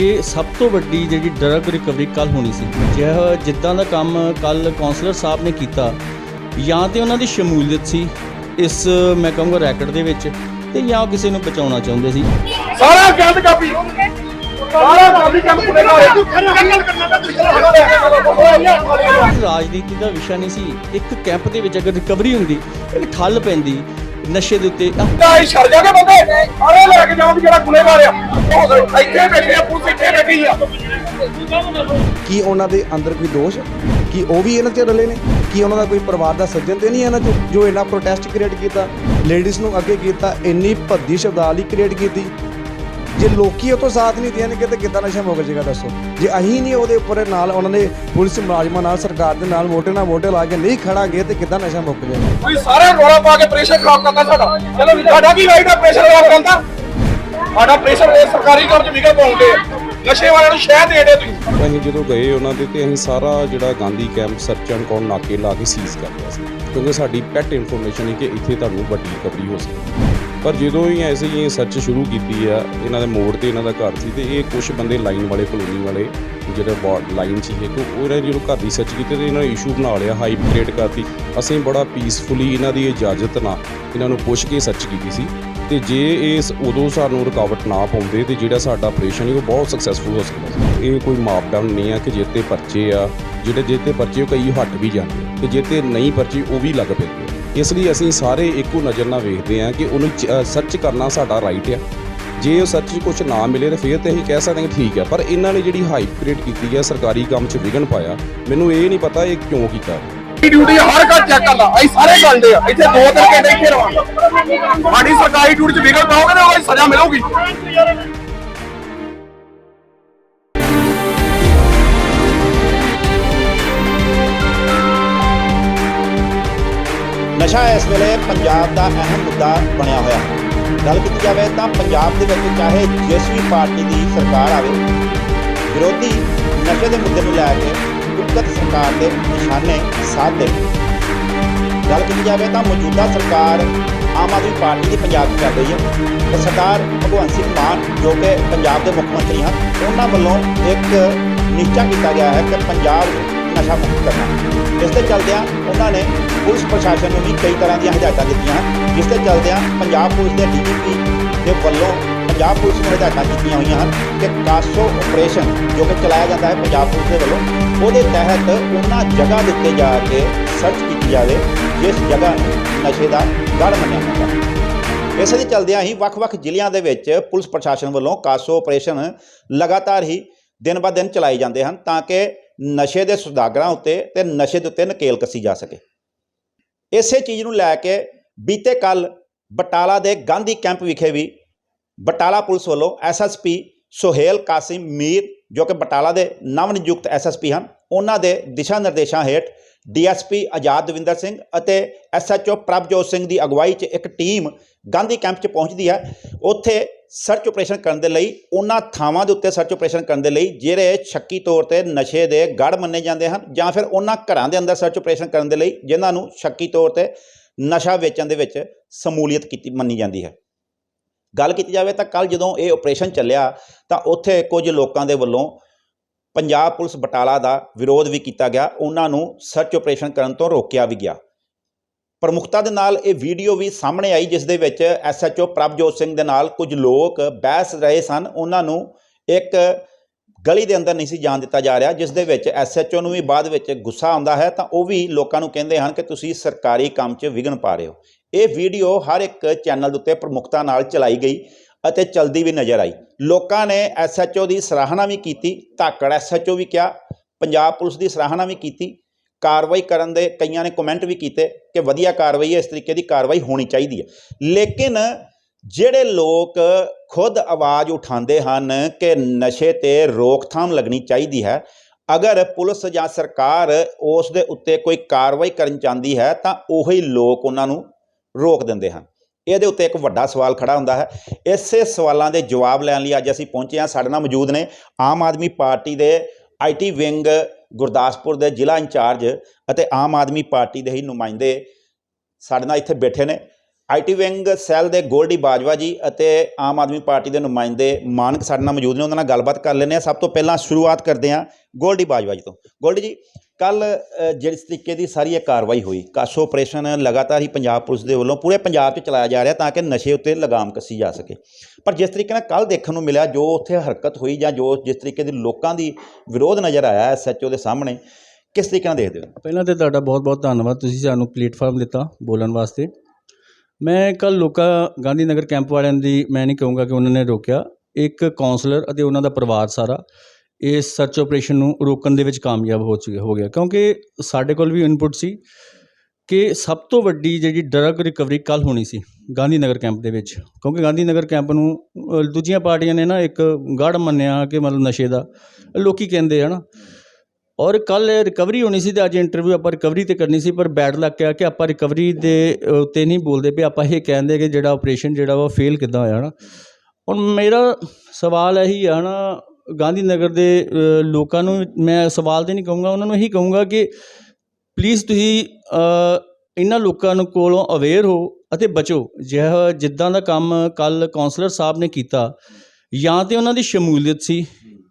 ਕਿ ਸਭ ਤੋਂ ਵੱਡੀ ਜਿਹੜੀ ਡਰਗ ਰਿਕਵਰੀ ਕੱਲ ਹੋਣੀ ਸੀ। ਜਿਹ ਜਿੱਦਾਂ ਦਾ ਕੰਮ ਕੱਲ ਕਾਉਂਸਲਰ ਸਾਹਿਬ ਨੇ ਕੀਤਾ ਜਾਂ ਤੇ ਉਹਨਾਂ ਦੀ ਸ਼ਮੂਲੀਅਤ ਸੀ ਇਸ ਮੈਂ ਕਹੂੰਗਾ ਰੈਕਟ ਦੇ ਵਿੱਚ ਤੇ ਜਾਂ ਕਿਸੇ ਨੂੰ ਬਚਾਉਣਾ ਚਾਹੁੰਦੇ ਸੀ। ਸਾਰਾ ਗੰਦ ਕਾਪੀ ਸਾਰਾ ਕਾਪੀ ਕੰਮ ਤਾਂ ਰਾਜਨੀਤੀ ਦਾ ਵਿਸ਼ਾ ਨਹੀਂ ਸੀ। ਇੱਕ ਕੈਂਪ ਦੇ ਵਿੱਚ ਅਗਰ ਰਿਕਵਰੀ ਹੁੰਦੀ ਇੱਕ ਠੱਲ ਪੈਂਦੀ ਨਸ਼ੇ ਦੇ ਉੱਤੇ। ਹੀ ਛੱਡ ਜਾਗੇ ਬੰਦੇ। ਅਰੇ ਲੈ ਕੇ ਜਾਓ ਵੀ ਜਿਹੜਾ ਗੁਨੇਗਾਰ ਆ ਉਹ ਇੱਥੇ ਬੈਠੇ ਆ ਪੁਲਿਸ ਇੱਥੇ ਬੈਠੀ ਆ। ਕੀ ਉਹਨਾਂ ਦੇ ਅੰਦਰ ਕੋਈ ਦੋਸ਼? ਕੀ ਉਹ ਵੀ ਇਹਨਾਂ 'ਚ ਰਲੇ ਨੇ? ਕੀ ਉਹਨਾਂ ਦਾ ਕੋਈ ਪਰਿਵਾਰ ਦਾ ਸੱਜਣ ਤੇ ਨਹੀਂ ਇਹਨਾਂ 'ਚ ਜੋ ਇਹਨਾਂ ਪ੍ਰੋਟੈਸਟ ਕ੍ਰੀਏਟ ਕੀਤਾ? ਲੇਡੀਜ਼ ਨੂੰ ਅੱਗੇ ਕੀਤਾ ਇੰਨੀ ਭੱਦੀ ਸ਼ਬਦਾਵਲੀ ਕ੍ਰੀਏਟ ਕੀਤੀ। ਜੇ ਲੋਕੀ ਉਹ ਤੋਂ ਸਾਥ ਨਹੀਂ ਦੇਣਗੇ ਤੇ ਕਿੱਦਾਂ ਨਸ਼ਾ ਮੁੱਕ ਜਾਏਗਾ ਦੱਸੋ? ਜੇ ਅਹੀਂ ਨਹੀਂ ਉਹਦੇ ਉੱਪਰ ਨਾਲ ਉਹਨਾਂ ਨੇ ਪੁਲਿਸ ਮੁਲਾਜ਼ਮਾਂ ਨਾਲ ਸਰਕਾਰ ਦੇ ਨਾਲ ਮੋਢੇ ਨਾਲ ਮੋਢੇ ਲਾ ਕੇ ਨਹੀਂ ਖੜਾਂਗੇ ਤੇ ਕਿੱਦਾਂ ਨਸ਼ਾ ਮੁੱਕ ਜਾਏਗਾ? ਕੋਈ ਸਾਰੇ ਰੋਲਾ ਪਾ ਕੇ ਪ੍ਰੈਸ਼ਰ ਖਰਾਬ ਕਰਦਾ ਸਾਡਾ। ਚਲੋ ਵੀ ਸਾਡਾ ਕੀ ਰਾਈਟ ਆ ਪ੍ਰੈਸ਼ਰ ਖਰਾਬ ਕਰਨ ਦਾ? ਸਾਡਾ ਪ੍ਰੈਸ਼ਰ ਇਹ ਸਰਕਾਰੀ ਕੰਮ ਚ ਵਿਗੜ ਪਾਉਂਦੇ ਨਸ਼ੇ ਵਾਲਿਆਂ ਨੂੰ ਸ਼ਹਿ ਦੇ ਦੇ ਤੁਸੀਂ। ਅਸੀਂ ਜਦੋਂ ਗਏ ਉਹਨਾਂ ਦੇ ਤੇ ਅਸੀਂ ਸਾਰਾ ਜਿਹੜਾ ਗਾਂਧੀ ਕੈਂਪ ਸਰਚ ਐਂਡ ਕੌਣ ਨਾਕੇ ਲਾ ਕੇ ਸੀਜ਼ ਕਰ ਲਿਆ ਸੀ। ਕਿਉਂਕਿ ਸਾਡੀ ਪੈਟ ਇਨਫੋਰਮੇਸ਼ਨ ਹੈ ਕਿ ਇੱਥੇ ਤੁਹਾਨੂੰ ਵੱਡੀ ਰਿਕਵਰੀ ਹੋ ਸਕਦੀ ਪਰ ਜਦੋਂ ਹੀ ਐਸੇ ਹੀ ਸਰਚ ਸ਼ੁਰੂ ਕੀਤੀ ਆ, ਇਹਨਾਂ ਦੇ ਮੋੜ ਤੇ ਇਹਨਾਂ ਦਾ ਘਰ ਸੀ ਤੇ ਇਹ ਕੁਝ ਬੰਦੇ ਲਾਈਨ ਵਾਲੇ ਕਲੋਨੀ ਵਾਲੇ, ਜਿਹੜੇ ਵਾਰਡ ਲਾਈਨ ਸੀ, ਇੱਕ ਉਹਨਾਂ ਜਦੋਂ ਘਰ ਦੀ ਸਰਚ ਕੀਤੀ ਤੇ ਇਹਨਾਂ ਨੇ ਇਸ਼ੂ ਬਣਾ ਲਿਆ ਹਾਈਪ ਕ੍ਰੀਏਟ ਕਰਤੀ। ਅਸੀਂ ਬੜਾ ਪੀਸਫੁਲੀ ਇਹਨਾਂ ਦੀ ਇਜਾਜ਼ਤ ਨਾਲ ਇਹਨਾਂ ਨੂੰ ਪੁੱਛ ਕੇ ਸਰਚ ਕੀਤੀ ਸੀ ਤੇ ਜੇ ਇਸ ਉਦੋਂ ਸਾਨੂੰ ਰੁਕਾਵਟ ਨਾ ਪਾਉਂਦੇ ਤੇ ਜਿਹੜਾ ਸਾਡਾ ਆਪਰੇਸ਼ਨ ਹੈ ਉਹ ਬਹੁਤ ਸਕਸੈਸਫੁਲ ਹੋ ਸਕਦਾ ਇਹ ਕੋਈ ਮਾਪਦੰਡ ਨਹੀਂ ਆ ਕਿ ਜਿੱਤੇ ਪਰਚੇ ਆ, ਜਿਹੜੇ ਜਿੱਤੇ ਪਰਚੇ ਉਹ ਕਈ ਹਟ ਵੀ ਜਾਂਦੇ ਆ ਤੇ ਜਿੱਤੇ ਨਹੀਂ ਪਰਚੇ ਉਹ ਵੀ ਲੱਗ ਪੈਂਦੇ ਇਸ ਲਈ ਅਸੀਂ ਸਾਰੇ ਇੱਕੋ ਨਜ਼ਰ ਨਾਲ ਵੇਖਦੇ ਹਾਂ ਕਿ ਉਹਨੂੰ ਸਰਚ ਕਰਨਾ ਸਾਡਾ ਰਾਈਟ ਆ। ਜੇ ਉਹ ਸੱਚ 'ਚ ਕੁਝ ਨਾ ਮਿਲੇ ਤਾਂ ਫਿਰ ਤੇ ਅਸੀਂ ਕਹਿ ਸਕਦੇ ਹਾਂ ਠੀਕ ਆ। ਪਰ ਇਹਨਾਂ ਨੇ ਜਿਹੜੀ ਹਾਈਪ ਕ੍ਰੀਏਟ ਕੀਤੀ ਹੈ ਸਰਕਾਰੀ ਕੰਮ 'ਚ ਵਿਘਨ ਪਾਇਆ, ਮੈਨੂੰ ਇਹ ਨਹੀਂ ਪਤਾ ਇਹ ਕਿਉਂ ਕੀਤਾ। ਡਿਊਟੀ ਹਰ ਘਰ ਚੈੱਕ ਕਰਦਾ। ਅਸੀਂ ਸਾਰੇ ਕਰਦੇ ਆ। ਇੱਥੇ ਦੋ ਤਿੰਨ ਘੰਟੇ ਇੱਥੇ ਰਵਾਂਗੇ। ਸਾਡੀ ਸਰਕਾਰੀ ਡਿਊਟੀ ਚ ਵਿਗੜ ਪਾਓਗੇ ਤਾਂ ਉਹਦੀ ਸਜ਼ਾ ਮਿਲੂਗੀ। ਨਸ਼ਾ ਇਸ ਵੇਲੇ ਪੰਜਾਬ ਦਾ ਅਹਿਮ ਮੁੱਦਾ ਬਣਿਆ ਹੋਇਆ ਹੈ। ਗੱਲ ਕੀਤੀ ਜਾਵੇ ਤਾਂ ਪੰਜਾਬ ਦੇ ਵਿੱਚ ਚਾਹੇ ਜਿਸ ਵੀ ਪਾਰਟੀ ਦੀ ਸਰਕਾਰ ਆਵੇ, ਵਿਰੋਧੀ ਨਸ਼ੇ ਦੇ ਮੁੱਦੇ ਨੂੰ ਲੈ ਕੇ ਉਕਤ ਸਰਕਾਰ ਦੇ ਨਿਸ਼ਾਨੇ ਸਾਧਦੇ ਗੱਲ ਕੀਤੀ ਜਾਵੇ ਤਾਂ ਮੌਜੂਦਾ ਸਰਕਾਰ ਆਮ ਆਦਮੀ ਪਾਰਟੀ ਦੀ ਪੰਜਾਬ 'ਚ ਚੱਲ ਰਹੀ ਹੈ ਤੇ ਸਰਦਾਰ ਭਗਵੰਤ ਸਿੰਘ ਮਾਨ ਜੋ ਕਿ ਪੰਜਾਬ ਦੇ ਮੁੱਖ ਮੰਤਰੀ ਹਨ, ਉਹਨਾਂ ਵੱਲੋਂ ਇੱਕ ਨਿਸ਼ਚਾ ਕੀਤਾ ਗਿਆ ਹੈ ਕਿ ਪੰਜਾਬ ਨੂੰ ਨਸ਼ਾ ਮੁਕਤ ਕਰਨਾ ਇਸ ਦੇ ਚੱਲਦਿਆਂ ਉਹਨਾਂ ਨੇ ਪੁਲਿਸ ਪ੍ਰਸ਼ਾਸਨ ਨੂੰ ਵੀ ਕਈ ਤਰ੍ਹਾਂ ਦੀਆਂ ਹਦਾਇਤਾਂ ਦਿੱਤੀਆਂ ਹਨ ਜਿਸ ਦੇ ਚਲਦਿਆਂ ਪੰਜਾਬ ਪੁਲਿਸ ਦੇ ਡੀਜੀਪੀ ਦੇ ਵੱਲੋਂ ਪੰਜਾਬ ਪੁਲਿਸ ਨੂੰ ਹਦਾਇਤਾਂ ਦਿੱਤੀਆਂ ਹੋਈਆਂ ਹਨ ਕਿ ਕਾਸੋ ਆਪਰੇਸ਼ਨ ਜੋ ਕਿ ਚਲਾਇਆ ਜਾਂਦਾ ਹੈ ਪੰਜਾਬ ਪੁਲਿਸ ਦੇ ਵੱਲੋਂ, ਉਹਦੇ ਤਹਿਤ ਉਹਨਾਂ ਜਗ੍ਹਾ ਦੇ ਉੱਤੇ ਜਾ ਕੇ ਸਰਚ ਕੀਤੀ ਜਾਵੇ, ਜਿਸ ਜਗ੍ਹਾ ਨੂੰ ਨਸ਼ੇ ਦਾ ਗੜ ਮੰਨਿਆ ਜਾਂਦਾ ਹੈ। ਇਸੇ ਦੇ ਚਲਦਿਆਂ ਹੀ ਵੱਖ-ਵੱਖ ਜ਼ਿਲ੍ਹਿਆਂ ਦੇ ਵਿੱਚ ਪੁਲਿਸ ਪ੍ਰਸ਼ਾਸਨ ਵੱਲੋਂ ਕਾਸੋ ਆਪਰੇਸ਼ਨ ਲਗਾਤਾਰ ਹੀ ਦਿਨ ਬਾ ਦਿਨ ਚਲਾਏ ਜਾਂਦੇ ਹਨ ਤਾਂ ਕਿ ਨਸ਼ੇ ਦੇ ਸੁਦਾਗਰਾਂ ਉੱਤੇ ਤੇ ਨਸ਼ੇ ਦੇ ਉੱਤੇ ਨਕੇਲ ਕੱਸੀ ਜਾ ਸਕੇ। ਇਸੇ ਚੀਜ਼ ਨੂੰ ਲੈ ਕੇ ਬੀਤੇ ਕੱਲ ਬਟਾਲਾ ਦੇ ਗਾਂਧੀ ਕੈਂਪ ਵਿਖੇ ਵੀ ਬਟਾਲਾ ਪੁਲਿਸ ਵੱਲੋਂ ਐਸਐਸਪੀ ਸੁਹੇਲ, ਕਾਸਿਮ, ਮੀਰ ਜੋ ਕਿ ਬਟਾਲਾ ਦੇ ਨਵ ਨਿਯੁਕਤ ਐਸਐਸਪੀ ਹਨ, ਉਹਨਾਂ ਦੇ ਦਿਸ਼ਾ ਨਿਰਦੇਸ਼ਾਂ ਹੇਠ ਡੀਐਸਪੀ ਆਜ਼ਾਦ ਦਵਿੰਦਰ ਸਿੰਘ ਅਤੇ ਐਸਐਚਓ ਪ੍ਰਭਜੋਤ ਸਿੰਘ ਦੀ ਅਗਵਾਈ 'ਚ ਇੱਕ ਟੀਮ ਗਾਂਧੀ ਕੈਂਪ 'ਚ ਪਹੁੰਚਦੀ ਹੈ। ਉੱਥੇ ਸਰਚ ਆਪਰੇਸ਼ਨ ਕਰਨ ਦੇ ਲਈ, ਉਹਨਾਂ ਥਾਵਾਂ ਦੇ ਉੱਤੇ ਸਰਚ ਆਪਰੇਸ਼ਨ ਕਰਨ ਦੇ ਲਈ, ਜਿਹੜੇ ਸ਼ੱਕੀ ਤੌਰ ਤੇ ਨਸ਼ੇ ਦੇ ਗੜ ਮੰਨੇ ਜਾਂਦੇ ਹਨ, ਜਾਂ ਫਿਰ ਉਹਨਾਂ ਘਰਾਂ ਦੇ ਅੰਦਰ ਸਰਚ ਆਪਰੇਸ਼ਨ ਕਰਨ ਦੇ ਲਈ, ਜਿਨ੍ਹਾਂ ਨੂੰ ਸ਼ੱਕੀ ਤੌਰ ਤੇ ਨਸ਼ਾ ਵੇਚਣ ਦੇ ਵਿੱਚ ਸਮੂਲੀਅਤ ਕੀਤੀ, ਮੰਨੀ ਜਾਂਦੀ ਹੈ। ਗੱਲ ਕੀਤੀ ਜਾਵੇ ਤਾਂ ਕੱਲ ਜਦੋਂ ਇਹ ਆਪਰੇਸ਼ਨ ਚੱਲਿਆ, ਤਾਂ ਉੱਥੇ ਕੁਝ ਲੋਕਾਂ ਦੇ ਵੱਲੋਂ ਪੰਜਾਬ ਪੁਲਿਸ ਬਟਾਲਾ ਦਾ ਵਿਰੋਧ ਵੀ ਕੀਤਾ ਗਿਆ, ਉਹਨਾਂ ਨੂੰ ਸਰਚ ਆਪਰੇਸ਼ਨ ਕਰਨ ਤੋਂ ਰੋਕਿਆ ਵੀ ਗਿਆ। ਪ੍ਰਮੁਖਤਾ ਦੇ ਨਾਲ ਇਹ ਵੀਡੀਓ ਵੀ ਸਾਹਮਣੇ ਆਈ, ਜਿਸ ਦੇ ਵਿੱਚ ਐਸਐਚਓ ਪ੍ਰਭਜੋਤ ਸਿੰਘ ਦੇ ਨਾਲ ਕੁਝ ਲੋਕ ਬਹਿਸ ਰਹੇ ਸਨ। ਉਹਨਾਂ ਨੂੰ ਇੱਕ ਗਲੀ ਦੇ ਅੰਦਰ ਨਹੀਂ ਸੀ ਜਾਣ ਦਿੱਤਾ ਜਾ ਰਿਹਾ, ਜਿਸ ਦੇ ਵਿੱਚ ਐਸਐਚਓ ਨੂੰ ਵੀ ਬਾਅਦ ਵਿੱਚ ਗੁੱਸਾ ਆਉਂਦਾ ਹੈ। ਤਾਂ ਉਹ ਵੀ ਲੋਕਾਂ ਨੂੰ ਕਹਿੰਦੇ ਹਨ ਕਿ ਤੁਸੀਂ ਸਰਕਾਰੀ ਕੰਮ 'ਚ ਵਿਘਨ ਪਾ ਰਹੇ ਹੋ। ਇਹ ਵੀਡੀਓ ਹਰ ਇੱਕ ਚੈਨਲ ਦੇ ਉੱਤੇ ਪ੍ਰਮੁਖਤਾ ਨਾਲ ਚਲਾਈ ਗਈ ਅਤੇ ਚਲਦੀ ਵੀ ਨਜ਼ਰ ਆਈ। ਲੋਕਾਂ ਨੇ ਐਸਐਚਓ ਦੀ ਸਰਾਹਨਾ ਵੀ ਕੀਤੀ, ਧਾਕੜ ਐਸਐਚਓ ਵੀ ਕਿਹਾ, ਪੰਜਾਬ ਪੁਲਿਸ ਦੀ ਸਰਾਹਨਾ ਵੀ ਕੀਤੀ ਕਾਰਵਾਈ ਕਰਨ ਦੇ ਕਈਆਂ ਨੇ ਕਮੈਂਟ ਵੀ ਕੀਤੇ ਕਿ ਵਧੀਆ ਕਾਰਵਾਈ ਹੈ, ਇਸ ਤਰੀਕੇ ਦੀ ਕਾਰਵਾਈ ਹੋਣੀ ਚਾਹੀਦੀ ਹੈ। ਲੇਕਿਨ ਜਿਹੜੇ ਲੋਕ ਖੁਦ ਆਵਾਜ਼ ਉਠਾਉਂਦੇ ਹਨ ਕਿ ਨਸ਼ੇ ਤੇ ਰੋਕਥਾਮ ਲੱਗਣੀ ਚਾਹੀਦੀ ਹੈ, ਅਗਰ ਪੁਲਿਸ ਜਾਂ ਸਰਕਾਰ ਉਸ ਦੇ ਉੱਤੇ ਕੋਈ ਕਾਰਵਾਈ ਕਰਨ ਚਾਹੁੰਦੀ ਹੈ, ਤਾਂ ਉਹੀ ਲੋਕ ਉਹਨਾਂ ਨੂੰ ਰੋਕ ਦਿੰਦੇ ਹਨ। ਇਹਦੇ ਉੱਤੇ ਇੱਕ ਵੱਡਾ ਸਵਾਲ ਖੜਾ ਹੁੰਦਾ ਹੈ। ਇਸੇ ਸਵਾਲਾਂ ਦੇ ਜਵਾਬ ਲੈਣ ਲਈ ਅੱਜ ਅਸੀਂ ਪਹੁੰਚੇ ਹਾਂ। ਸਾਡੇ ਨਾਲ ਮੌਜੂਦ ਨੇ ਆਮ ਆਦਮੀ ਪਾਰਟੀ ਦੇ ਆਈਟੀ ਵਿੰਗ ਗੁਰਦਾਸਪੁਰ ਦੇ ਜ਼ਿਲ੍ਹਾ ਇੰਚਾਰਜ ਅਤੇ ਆਮ ਆਦਮੀ ਪਾਰਟੀ ਦੇ ਹੀ ਨੁਮਾਇੰਦੇ ਸਾਡੇ ਨਾਲ ਇੱਥੇ ਬੈਠੇ ਨੇ। ਆਈਟੀ ਵਿੰਗ ਸੈੱਲ ਦੇ ਗੋਲਡੀ ਬਾਜਵਾ ਜੀ ਅਤੇ ਆਮ ਆਦਮੀ ਪਾਰਟੀ ਦੇ ਨੁਮਾਇੰਦੇ ਮਾਨਕ ਸਾਡੇ ਨਾਲ ਮੌਜੂਦ ਨੇ, ਉਹਨਾਂ ਨਾਲ ਗੱਲਬਾਤ ਕਰ ਲੈਂਦੇ ਆ ਸਭ ਤੋਂ ਪਹਿਲਾਂ ਸ਼ੁਰੂਆਤ ਕਰਦੇ ਆ ਗੋਲਡੀ ਬਾਜਵਾ ਜੀ ਤੋਂ। ਗੋਲਡੀ ਜੀ ਕੱਲ ਜਿਸ ਤਰੀਕੇ ਦੀ ਸਾਰੀ ਇਹ ਕਾਰਵਾਈ ਹੋਈ, ਕਾਸ਼ੋ ਆਪਰੇਸ਼ਨ ਲਗਾਤਾਰ ਹੀ ਪੰਜਾਬ ਪੁਲਿਸ ਦੇ ਵੱਲੋਂ ਪੂਰੇ ਪੰਜਾਬ 'ਚ ਚਲਾਇਆ ਜਾ ਰਿਹਾ ਤਾਂ ਕਿ ਨਸ਼ੇ ਉੱਤੇ ਲਗਾਮ ਕੱਸੀ ਜਾ ਸਕੇ। ਪਰ ਜਿਸ ਤਰੀਕੇ ਨਾਲ ਕੱਲ ਦੇਖਣ ਨੂੰ ਮਿਲਿਆ, ਜੋ ਉੱਥੇ ਹਰਕਤ ਹੋਈ ਜਾਂ ਜੋ ਜਿਸ ਤਰੀਕੇ ਦੀ ਲੋਕਾਂ ਦੀ ਵਿਰੋਧ ਨਜ਼ਰ ਆਇਆ ਐਸਐਚਓ ਦੇ ਸਾਹਮਣੇ, ਕਿਸ ਤਰੀਕੇ ਨਾਲ ਦੇਖਦੇ ਹੋ? ਪਹਿਲਾਂ ਤੇ ਤੁਹਾਡਾ ਬਹੁਤ-ਬਹੁਤ ਧੰਨਵਾਦ, ਤੁਸੀਂ ਸਾਨੂੰ ਪਲੇਟਫਾਰਮ ਦਿੱਤਾ ਬੋਲਣ ਵਾਸਤੇ। ਮੈਂ ਕੱਲ ਲੋਕਾਂ ਗਾਂਧੀ ਨਗਰ ਕੈਂਪ ਵਾਲਿਆਂ ਦੀ, ਮੈਂ ਨਹੀਂ ਕਹੂੰਗਾ ਕਿ ਉਹਨਾਂ ਨੇ ਰੋਕਿਆ, ਇੱਕ ਕਾਉਂਸਲਰ ਅਤੇ ਉਹਨਾਂ ਦਾ ਪਰਿਵਾਰ ਸਾਰਾ ਇਸ ਸਰਚ ਆਪਰੇਸ਼ਨ ਨੂੰ ਰੋਕਣ ਦੇ ਵਿੱਚ ਕਾਮਯਾਬ ਹੋ ਚੁੱਕਿਆ ਹੋ ਗਿਆ। ਕਿਉਂਕਿ ਸਾਡੇ ਕੋਲ ਵੀ ਇਨਪੁਟ ਸੀ ਕਿ ਸਭ ਤੋਂ ਵੱਡੀ ਜਿਹੜੀ ਡਰੱਗ ਰਿਕਵਰੀ ਕੱਲ ਹੋਣੀ ਸੀ ਗਾਂਧੀ ਨਗਰ ਕੈਂਪ ਦੇ ਵਿੱਚ। ਕਿਉਂਕਿ ਗਾਂਧੀ ਨਗਰ ਕੈਂਪ ਨੂੰ ਦੂਜੀਆਂ ਪਾਰਟੀਆਂ ਨੇ ਨਾ ਇੱਕ ਗੜ ਮੰਨਿਆ ਕਿ ਮਤਲਬ ਨਸ਼ੇ ਦਾ। ਲੋਕੀ ਕਹਿੰਦੇ ਆ ਨਾ। ਔਰ ਕੱਲ ਰਿਕਵਰੀ ਹੋਣੀ ਸੀ ਤੇ ਅੱਜ ਇੰਟਰਵਿਊ ਆਪਾਂ ਰਿਕਵਰੀ ਤੇ ਕਰਨੀ ਸੀ, ਪਰ ਬੈਡ ਲੱਗ ਗਿਆ ਕਿ ਆਪਾਂ ਰਿਕਵਰੀ ਦੇ ਉੱਤੇ ਨਹੀਂ ਬੋਲਦੇ ਪਏ। ਆਪਾਂ ਇਹ ਕਹਿੰਦੇ ਕਿ ਜਿਹੜਾ ਆਪਰੇਸ਼ਨ ਜਿਹੜਾ ਵਾ ਫੇਲ ਕਿੱਦਾਂ ਹੋਇਆ ਨਾ। ਹੁਣ ਮੇਰਾ ਸਵਾਲ ਇਹੀ ਆ ਨਾ ਗਾਂਧੀ ਨਗਰ ਦੇ ਲੋਕਾਂ ਨੂੰ ਮੈਂ ਸਵਾਲ ਤੇ ਨਹੀਂ ਕਹੂੰਗਾ, ਉਹਨਾਂ ਨੂੰ ਇਹੀ ਕਹੂੰਗਾ ਕਿ ਪਲੀਜ਼ ਤੁਸੀਂ ਇਹਨਾਂ ਲੋਕਾਂ ਨੂੰ ਕੋਲੋਂ ਅਵੇਅਰ ਹੋ ਅਤੇ ਬਚੋ। ਜਿਹ ਜਿੱਦਾਂ ਦਾ ਕੰਮ ਕੱਲ ਕਾਉਂਸਲਰ ਸਾਹਿਬ ਨੇ ਕੀਤਾ, ਜਾਂ ਤੇ ਉਹਨਾਂ ਦੀ ਸ਼ਮੂਲੀਅਤ ਸੀ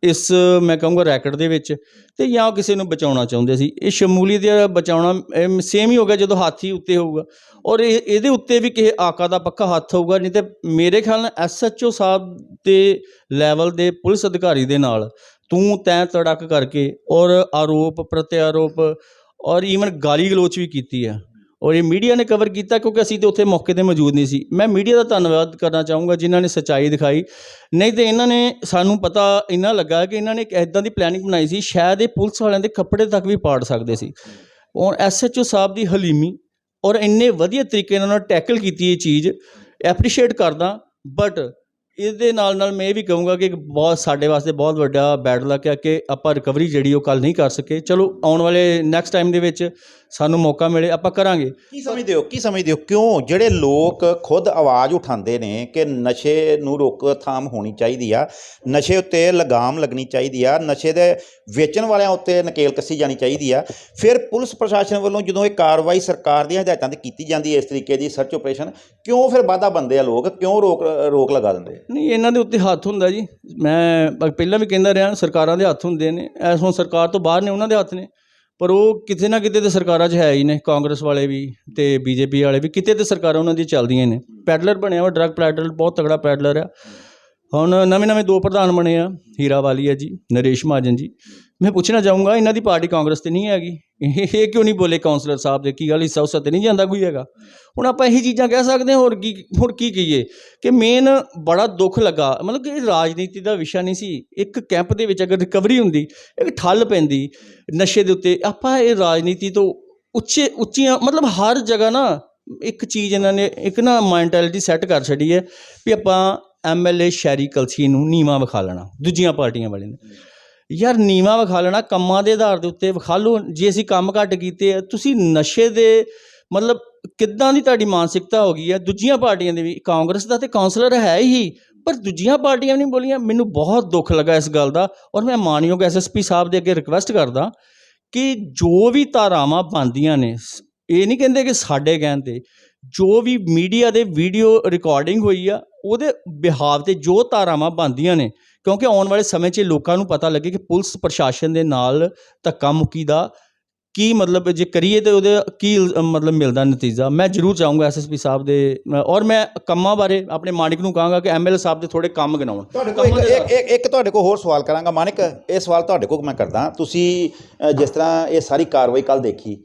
ਇਸ, ਮੈਂ ਕਹੂੰਗਾ ਰੈਕਟ ਦੇ ਵਿੱਚ, ਤੇ ਜਾਂ ਕਿਸੇ ਨੂੰ ਬਚਾਉਣਾ ਚਾਹੁੰਦੇ ਸੀ। ਇਹ ਸ਼ਮੂਲੀਅਤ ਜਾਂ ਬਚਾਉਣਾ ਸੇਮ ਹੀ ਹੋ ਗਿਆ ਜਦੋਂ ਹਾਥੀ ਉੱਤੇ ਹੋਊਗਾ। ਔਰ ਇਹ, ਇਹਦੇ ਉੱਤੇ ਵੀ ਕਿਸੇ ਆਕਾ ਦਾ ਪੱਕਾ ਹੱਥ ਹੋਊਗਾ, ਨਹੀਂ ਤੇ ਮੇਰੇ ਖਿਆਲ ਨਾਲ ਐਸਐਚਓ ਸਾਹਿਬ ਦੇ ਲੈਵਲ ਦੇ ਪੁਲਿਸ ਅਧਿਕਾਰੀ ਦੇ ਨਾਲ ਤੂੰ ਤੈਂ ਤੜਕ ਕਰਕੇ ਔਰ ਆਰੋਪ, ਪ੍ਰਤਿਆਰੋਪ ਔਰ ਈਵਨ ਗਾਲੀ ਗਲੋਚ ਵੀ ਕੀਤੀ ਹੈ। ਔਰ ਇਹ ਮੀਡੀਆ ਨੇ ਕਵਰ ਕੀਤਾ ਕਿਉਂਕਿ ਅਸੀਂ ਤੇ ਉੱਥੇ ਮੌਕੇ ਤੇ ਮੌਜੂਦ ਨਹੀਂ ਸੀ। ਮੈਂ ਮੀਡੀਆ ਦਾ ਧੰਨਵਾਦ ਕਰਨਾ ਚਾਹੂੰਗਾ ਜਿਨ੍ਹਾਂ ਨੇ ਸੱਚਾਈ ਦਿਖਾਈ। ਨਹੀਂ ਤੇ ਇਹਨਾਂ ਨੇ ਸਾਨੂੰ ਪਤਾ ਇੰਨਾ ਲੱਗਾ ਕਿ ਇਹਨਾਂ ਨੇ ਇੱਕ ਐਦਾਂ ਦੀ ਪਲੈਨਿੰਗ ਬਣਾਈ ਸੀ, ਸ਼ਾਇਦ ਇਹ ਪੁਲਿਸ ਵਾਲਿਆਂ ਦੇ ਕੱਪੜੇ ਤੱਕ ਵੀ ਪਾੜ ਸਕਦੇ ਸੀ। ਔਰ ਐਸਐਚਓ ਸਾਹਿਬ ਦੀ ਹਲੀਮੀ ਔਰ ਇੰਨੇ ਵਧੀਆ ਤਰੀਕੇ ਨਾਲ ਉਹਨਾਂ ਟੈਕਲ ਕੀਤੀ ਇਹ ਚੀਜ਼। ਐਪਰੀਸ਼ੀਏਟ ਕਰਦਾ ਬਟ ਇਹਦੇ ਨਾਲ ਨਾਲ ਮੈਂ ਇਹ ਵੀ ਕਹੂੰਗਾ ਕਿ ਬਹੁਤ ਸਾਡੇ ਵਾਸਤੇ ਬਹੁਤ ਵੱਡਾ ਬੈਡ ਲੱਕ ਹੈ ਕਿ ਆਪਾਂ ਰਿਕਵਰੀ ਜਿਹੜੀ ਉਹ ਕੱਲ ਨਹੀਂ ਕਰ ਸਕੇ। ਚਲੋ ਆਉਣ ਵਾਲੇ ਨੈਕਸਟ ਟਾਈਮ ਦੇ ਵਿੱਚ ਸਾਨੂੰ ਮੌਕਾ ਮਿਲੇ ਆਪਾਂ ਕਰਾਂਗੇ। ਕੀ ਸਮਝਦੇ ਹੋ ਕੀ ਸਮਝਦੇ ਹੋ ਕਿਉਂ ਜਿਹੜੇ ਲੋਕ ਖੁਦ ਆਵਾਜ਼ ਉਠਾਉਂਦੇ ਨੇ ਕਿ ਨਸ਼ੇ ਨੂੰ ਰੋਕਥਾਮ ਹੋਣੀ ਚਾਹੀਦੀ ਆ ਨਸ਼ੇ ਉੱਤੇ ਲਗਾਮ ਲੱਗਣੀ ਚਾਹੀਦੀ ਆ ਨਸ਼ੇ ਦੇ ਵੇਚਣ ਵਾਲਿਆਂ ਉੱਤੇ ਨਕੇਲ ਕੱਸੀ ਜਾਣੀ ਚਾਹੀਦੀ ਆ ਫਿਰ ਪੁਲਿਸ ਪ੍ਰਸ਼ਾਸਨ ਵੱਲੋਂ ਜਦੋਂ ਇਹ ਕਾਰਵਾਈ ਸਰਕਾਰ ਦੀਆਂ ਹਦਾਇਤਾਂ ਤੇ ਕੀਤੀ ਜਾਂਦੀ ਹੈ ਇਸ ਤਰੀਕੇ ਦੀ ਸਰਚ ਆਪਰੇਸ਼ਨ ਕਿਉਂ ਫਿਰ ਵਾਧਾ ਬੰਦੇ ਆ ਲੋਕ ਕਿਉਂ ਰੋਕ ਰੋਕ ਲਗਾ ਦਿੰਦੇ? ਨਹੀਂ ਇਹਨਾਂ ਦੇ ਉੱਤੇ ਹੱਥ ਹੁੰਦਾ ਜੀ। ਮੈਂ ਪਹਿਲਾਂ ਵੀ ਕਹਿੰਦਾ ਰਿਹਾ ਸਰਕਾਰਾਂ ਦੇ ਹੱਥ ਹੁੰਦੇ ਨੇ। ਐਸ ਹੁਣ ਸਰਕਾਰ ਤੋਂ ਬਾਹਰ ਨੇ ਉਹਨਾਂ ਦੇ ਹੱਥ ਨੇ। ਪਰ ਉਹ ਕਿਤੇ ਨਾ ਕਿਤੇ ਤਾਂ ਸਰਕਾਰਾਂ 'ਚ ਹੈ ਹੀ ਨੇ, ਕਾਂਗਰਸ ਵਾਲੇ ਵੀ ਤੇ ਬੀਜੇਪੀ ਵਾਲੇ ਵੀ, ਕਿਤੇ ਤਾਂ ਸਰਕਾਰਾਂ ਉਹਨਾਂ ਦੀ ਚੱਲਦੀਆਂ ਨੇ। ਪੈਡਲਰ ਬਣਿਆ ਵਾ ਡਰੱਗ ਪੈਡਲਰ ਬਹੁਤ ਤਗੜਾ ਪੈਡਲਰ ਆ। ਹੁਣ ਨਵੇਂ ਨਵੇਂ ਦੋ ਪ੍ਰਧਾਨ ਬਣੇ ਆ ਹੀਰਾ ਵਾਲੀ ਆ ਜੀ, ਨਰੇਸ਼ ਮਹਾਜਨ ਜੀ। ਮੈਂ ਪੁੱਛਣਾ ਚਾਹੂੰਗਾ, ਇਹਨਾਂ ਦੀ ਪਾਰਟੀ ਕਾਂਗਰਸ ਤੇ ਨਹੀਂ ਹੈਗੀ। ਇਹ ਇਹ ਕਿਉਂ ਨਹੀਂ ਬੋਲੇ ਕਾਉਂਸਲਰ ਸਾਹਿਬ ਦੇ? ਕੀ ਗੱਲ ਹਿੱਸਾ ਹੁੱਸਾ ਤੇ ਨਹੀਂ ਜਾਂਦਾ ਕੋਈ ਹੈਗਾ? ਹੁਣ ਆਪਾਂ ਇਹੀ ਚੀਜ਼ਾਂ ਕਹਿ ਸਕਦੇ ਹਾਂ, ਹੋਰ ਕੀ ਹੁਣ ਕੀ ਕਹੀਏ? ਕਿ ਮੇਨ ਬੜਾ ਦੁੱਖ ਲੱਗਾ। ਮਤਲਬ ਕਿ ਇਹ ਰਾਜਨੀਤੀ ਦਾ ਵਿਸ਼ਾ ਨਹੀਂ ਸੀ। ਇੱਕ ਕੈਂਪ ਦੇ ਵਿੱਚ ਅਗਰ ਰਿਕਵਰੀ ਹੁੰਦੀ, ਇੱਕ ਠੱਲ ਪੈਂਦੀ ਨਸ਼ੇ ਦੇ ਉੱਤੇ, ਆਪਾਂ ਇਹ ਰਾਜਨੀਤੀ ਤੋਂ ਉੱਚੇ ਉੱਚੀਆਂ ਮਤਲਬ ਹਰ ਜਗ੍ਹਾ ਨਾ ਇੱਕ ਚੀਜ਼ ਇਹਨਾਂ ਨੇ ਇੱਕ ਨਾ ਮੈਂਟੈਲਿਟੀ ਸੈੱਟ ਕਰ ਛੱਡੀ ਹੈ ਵੀ ਆਪਾਂ ਐਮਐਲਏ ਸ਼ੈਰੀ ਕਲਸੀ ਨੂੰ ਨੀਵਾ ਵਿਖਾ ਲੈਣਾ, ਦੂਜੀਆਂ ਪਾਰਟੀਆਂ ਵਾਲੇ ਨੇ। ਯਾਰ ਨੀਵਾ ਵਿਖਾ ਲੈਣਾ, ਕੰਮਾਂ ਦੇ ਆਧਾਰ ਦੇ ਉੱਤੇ ਵਿਖਾ ਲਓ, ਜੇ ਅਸੀਂ ਕੰਮ ਘੱਟ ਕੀਤੇ ਆ, ਤੁਸੀਂ ਨਸ਼ੇ ਦੇ ਮਤਲਬ ਕਿੱਦਾਂ ਦੀ ਤੁਹਾਡੀ ਮਾਨਸਿਕਤਾ ਹੋ ਗਈ ਹੈ ਦੂਜੀਆਂ ਪਾਰਟੀਆਂ ਦੇ ਵੀ, ਕਾਂਗਰਸ ਦਾ ਤੇ ਕਾਉਂਸਲਰ ਹੈ ਹੀ, ਪਰ ਦੂਜੀਆਂ ਪਾਰਟੀਆਂ ਵੀ ਨਹੀਂ ਬੋਲੀਆਂ। ਮੈਨੂੰ ਬਹੁਤ ਦੁੱਖ ਲੱਗਾ ਇਸ ਗੱਲ ਦਾ ਔਰ ਮੈਂ ਮਾਨਯੋਗ ਐਸਐਸਪੀ ਸਾਹਿਬ ਦੇ ਅੱਗੇ ਰਿਕਵੈਸਟ ਕਰਦਾ ਕਿ ਜੋ ਵੀ ਧਾਰਾਵਾਂ ਬਣਦੀਆਂ ਨੇ, ਸ- ਇਹ ਨਹੀਂ ਕਹਿੰਦੇ ਕਿ ਸਾਡੇ ਕਹਿਣ ਤੇ, ਜੋ ਵੀ ਮੀਡੀਆ ਦੇ ਵੀਡੀਓ ਰਿਕਾਰਡਿੰਗ ਹੋਈ ਆ, ਉਹਦੇ ਬਿਹਾਵ ਤੇ ਜੋ ਧਾਰਾਵਾਂ ਬਣਦੀਆਂ ਨੇ ਕਿਉਂਕਿ ਆਉਣ ਵਾਲੇ ਸਮੇਂ 'ਚ ਲੋਕਾਂ ਨੂੰ ਪਤਾ ਲੱਗੇ ਕਿ ਪੁਲਿਸ ਪ੍ਰਸ਼ਾਸਨ ਦੇ ਨਾਲ ਧੱਕਾ ਮੁੱਕੀ ਦਾ ਕੀ ਮਤਲਬ ਜੇ ਕਰੀਏ ਤੇ ਉਹਦੇ ਕੀ ਮਤਲਬ ਮਿਲਦਾ ਨਤੀਜਾ? ਮੈਂ ਜ਼ਰੂਰ ਚਾਹੂੰਗਾ ਐਸਐਸਪੀ ਸਾਹਿਬ ਦੇ ਔਰ ਮੈਂ ਕੰਮਾਂ ਬਾਰੇ ਆਪਣੇ ਮਾਨਿਕ ਨੂੰ ਕਹਾਂਗਾ ਕਿ ਐਮਐਲਏ ਸਾਹਿਬ ਦੇ ਥੋੜੇ ਕੰਮ ਗਿਣਾਉਣ। ਤੁਹਾਡੇ ਕੋਲ ਇੱਕ ਇੱਕ- ਤੁਹਾਡੇ ਕੋਲ ਹੋਰ ਸਵਾਲ ਕਰਾਂਗਾ ਮਾਨਿਕ। ਇਹ ਸਵਾਲ ਤੁਹਾਡੇ ਕੋਲ ਮੈਂ ਕਰਦਾ। ਤੁਸੀਂ ਜਿਸ ਤਰ੍ਹਾਂ ਇਹ ਸਾਰੀ ਕਾਰਵਾਈ ਕੱਲ ਦੇਖੀ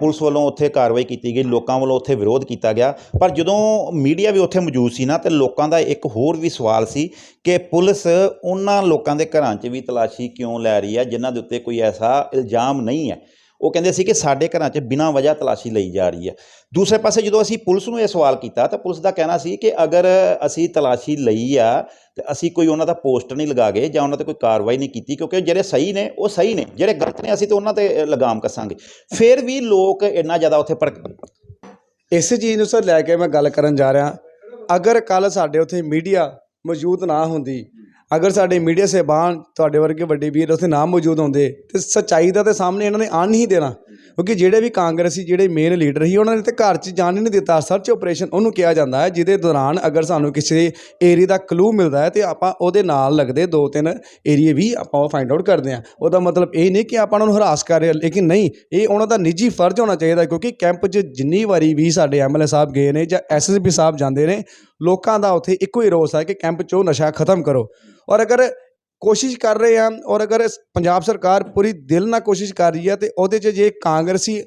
ਪੁਲਿਸ ਵੱਲੋਂ ਉੱਥੇ ਕਾਰਵਾਈ ਕੀਤੀ ਗਈ ਲੋਕਾਂ ਵੱਲੋਂ ਉੱਥੇ ਵਿਰੋਧ ਕੀਤਾ ਗਿਆ। ਪਰ ਜਦੋਂ ਮੀਡੀਆ ਵੀ ਉੱਥੇ ਮੌਜੂਦ ਸੀ ਨਾ ਤੇ ਲੋਕਾਂ ਦਾ ਇੱਕ ਹੋਰ ਵੀ ਸਵਾਲ ਸੀ ਕਿ ਪੁਲਿਸ ਉਹਨਾਂ ਲੋਕਾਂ ਦੇ ਘਰਾਂ 'ਚ ਵੀ ਤਲਾਸ਼ੀ ਕਿਉਂ ਲੈ ਰਹੀ ਹੈ ਜਿਨ੍ਹਾਂ ਦੇ ਉੱਤੇ ਕੋਈ ਐਸਾ ਇਲਜ਼ਾਮ ਨਹੀਂ ਹੈ? ਉਹ ਕਹਿੰਦੇ ਸੀ ਕਿ ਸਾਡੇ ਘਰਾਂ 'ਚ ਬਿਨਾਂ ਵਜ੍ਹਾ ਤਲਾਸ਼ੀ ਲਈ ਜਾ ਰਹੀ ਹੈ। ਦੂਸਰੇ ਪਾਸੇ ਜਦੋਂ ਅਸੀਂ ਪੁਲਿਸ ਨੂੰ ਇਹ ਸਵਾਲ ਕੀਤਾ ਤਾਂ ਪੁਲਿਸ ਦਾ ਕਹਿਣਾ ਸੀ ਕਿ ਅਗਰ ਅਸੀਂ ਤਲਾਸ਼ੀ ਲਈ ਆ ਤੇ ਅਸੀਂ ਕੋਈ ਉਹਨਾਂ ਦਾ ਪੋਸਟਰ ਨਹੀਂ ਲਗਾ ਗਏ ਜਾਂ ਉਹਨਾਂ ਤੇ ਕੋਈ ਕਾਰਵਾਈ ਨਹੀਂ ਕੀਤੀ ਕਿਉਂਕਿ ਜਿਹੜੇ ਸਹੀ ਨੇ, ਉਹ ਸਹੀ ਨੇ। ਜਿਹੜੇ ਗਲਤ ਨੇ, ਅਸੀਂ ਤਾਂ ਉਹਨਾਂ ਤੇ ਲਗਾਮ ਕੱਸਾਂਗੇ। ਫਿਰ ਵੀ ਲੋਕ ਇੰਨਾ ਜ਼ਿਆਦਾ ਉੱਥੇ ਭੜਕ ਗਏ। ਇਸੇ ਚੀਜ਼ ਨੂੰ ਸਰ ਲੈ ਕੇ ਮੈਂ ਗੱਲ ਕਰਨ ਜਾ ਰਿਹਾ। ਅਗਰ ਕੱਲ ਸਾਡੇ ਉੱਥੇ ਮੀਡੀਆ ਮੌਜੂਦ ਨਾ ਹੁੰਦੀ ਅਗਰ ਸਾਡੇ ਮੀਡੀਆ ਸਾਹਿਬਾਨ ਤੁਹਾਡੇ ਵਰਗੇ ਵੱਡੇ ਵੀਰ ਉੱਥੇ ਨਾ ਮੌਜੂਦ ਹੁੰਦੇ ਤੇ ਸੱਚਾਈ ਦਾ ਤੇ ਸਾਹਮਣੇ ਇਹਨਾਂ ਨੇ ਆਣ ਨਹੀਂ ਦੇਣਾ ਕਿਉਂਕਿ ਜਿਹੜੇ ਵੀ ਕਾਂਗਰਸੀ ਜਿਹੜੇ ਮੇਨ ਲੀਡਰ ਸੀ ਉਹਨਾਂ ਨੇ ਤੇ ਘਰ 'ਚ ਜਾਣ ਹੀ ਨਹੀਂ ਦਿੱਤਾ। ਸਰਚ ਆਪਰੇਸ਼ਨ ਉਹਨੂੰ ਕਿਹਾ ਜਾਂਦਾ ਹੈ ਜਿਹਦੇ ਦੌਰਾਨ ਅਗਰ ਸਾਨੂੰ ਕਿਸੇ ਏਰੀਆ ਦਾ ਕਲੂ ਮਿਲਦਾ ਹੈ ਤੇ ਆਪਾਂ ਉਹਦੇ ਨਾਲ ਲੱਗਦੇ ਦੋ ਤਿੰਨ ਏਰੀਏ ਵੀ ਆਪਾਂ ਉਹ ਫਾਈਂਡ ਆਊਟ ਕਰਦੇ ਹਾਂ। ਉਹਦਾ ਮਤਲਬ ਇਹ ਨਹੀਂ ਕਿ ਆਪਾਂ ਉਹਨਾਂ ਨੂੰ ਹਰਾਸ ਕਰ ਰਹੇ ਹਾਂ, ਲੇਕਿਨ ਨਹੀਂ ਇਹ ਉਹਨਾਂ ਦਾ ਨਿੱਜੀ ਫਰਜ਼ ਹੋਣਾ ਚਾਹੀਦਾ ਕਿਉਂਕਿ ਕੈਂਪ 'ਚ ਜਿੰਨੀ ਵਾਰੀ ਵੀ ਸਾਡੇ ਐਮਐਲਏ ਸਾਹਿਬ ਗਏ ਨੇ ਜਾਂ ਐਸਐਸਪੀ ਸਾਹਿਬ ਜਾਂਦੇ ਨੇ ਲੋਕਾਂ ਦਾ ਉੱਥੇ ਇੱਕੋ ਹੀ ਰੋਸ ਹੈ ਕਿ ਕੈਂਪ 'ਚੋਂ ਨਸ਼ਾ ਖਤਮ ਕਰੋ। ਔਰ ਅਗਰ ਕੋਸ਼ਿਸ਼ ਕਰ ਰਹੇ ਆ ਔਰ ਅਗਰ ਪੰਜਾਬ ਸਰਕਾਰ ਪੂਰੀ ਦਿਲ ਨਾਲ ਕੋਸ਼ਿਸ਼ ਕਰ ਰਹੀ ਹੈ ਤੇ ਉਹਦੇ 'ਚ ਜੇ ਕਾਂਗਰਸੀ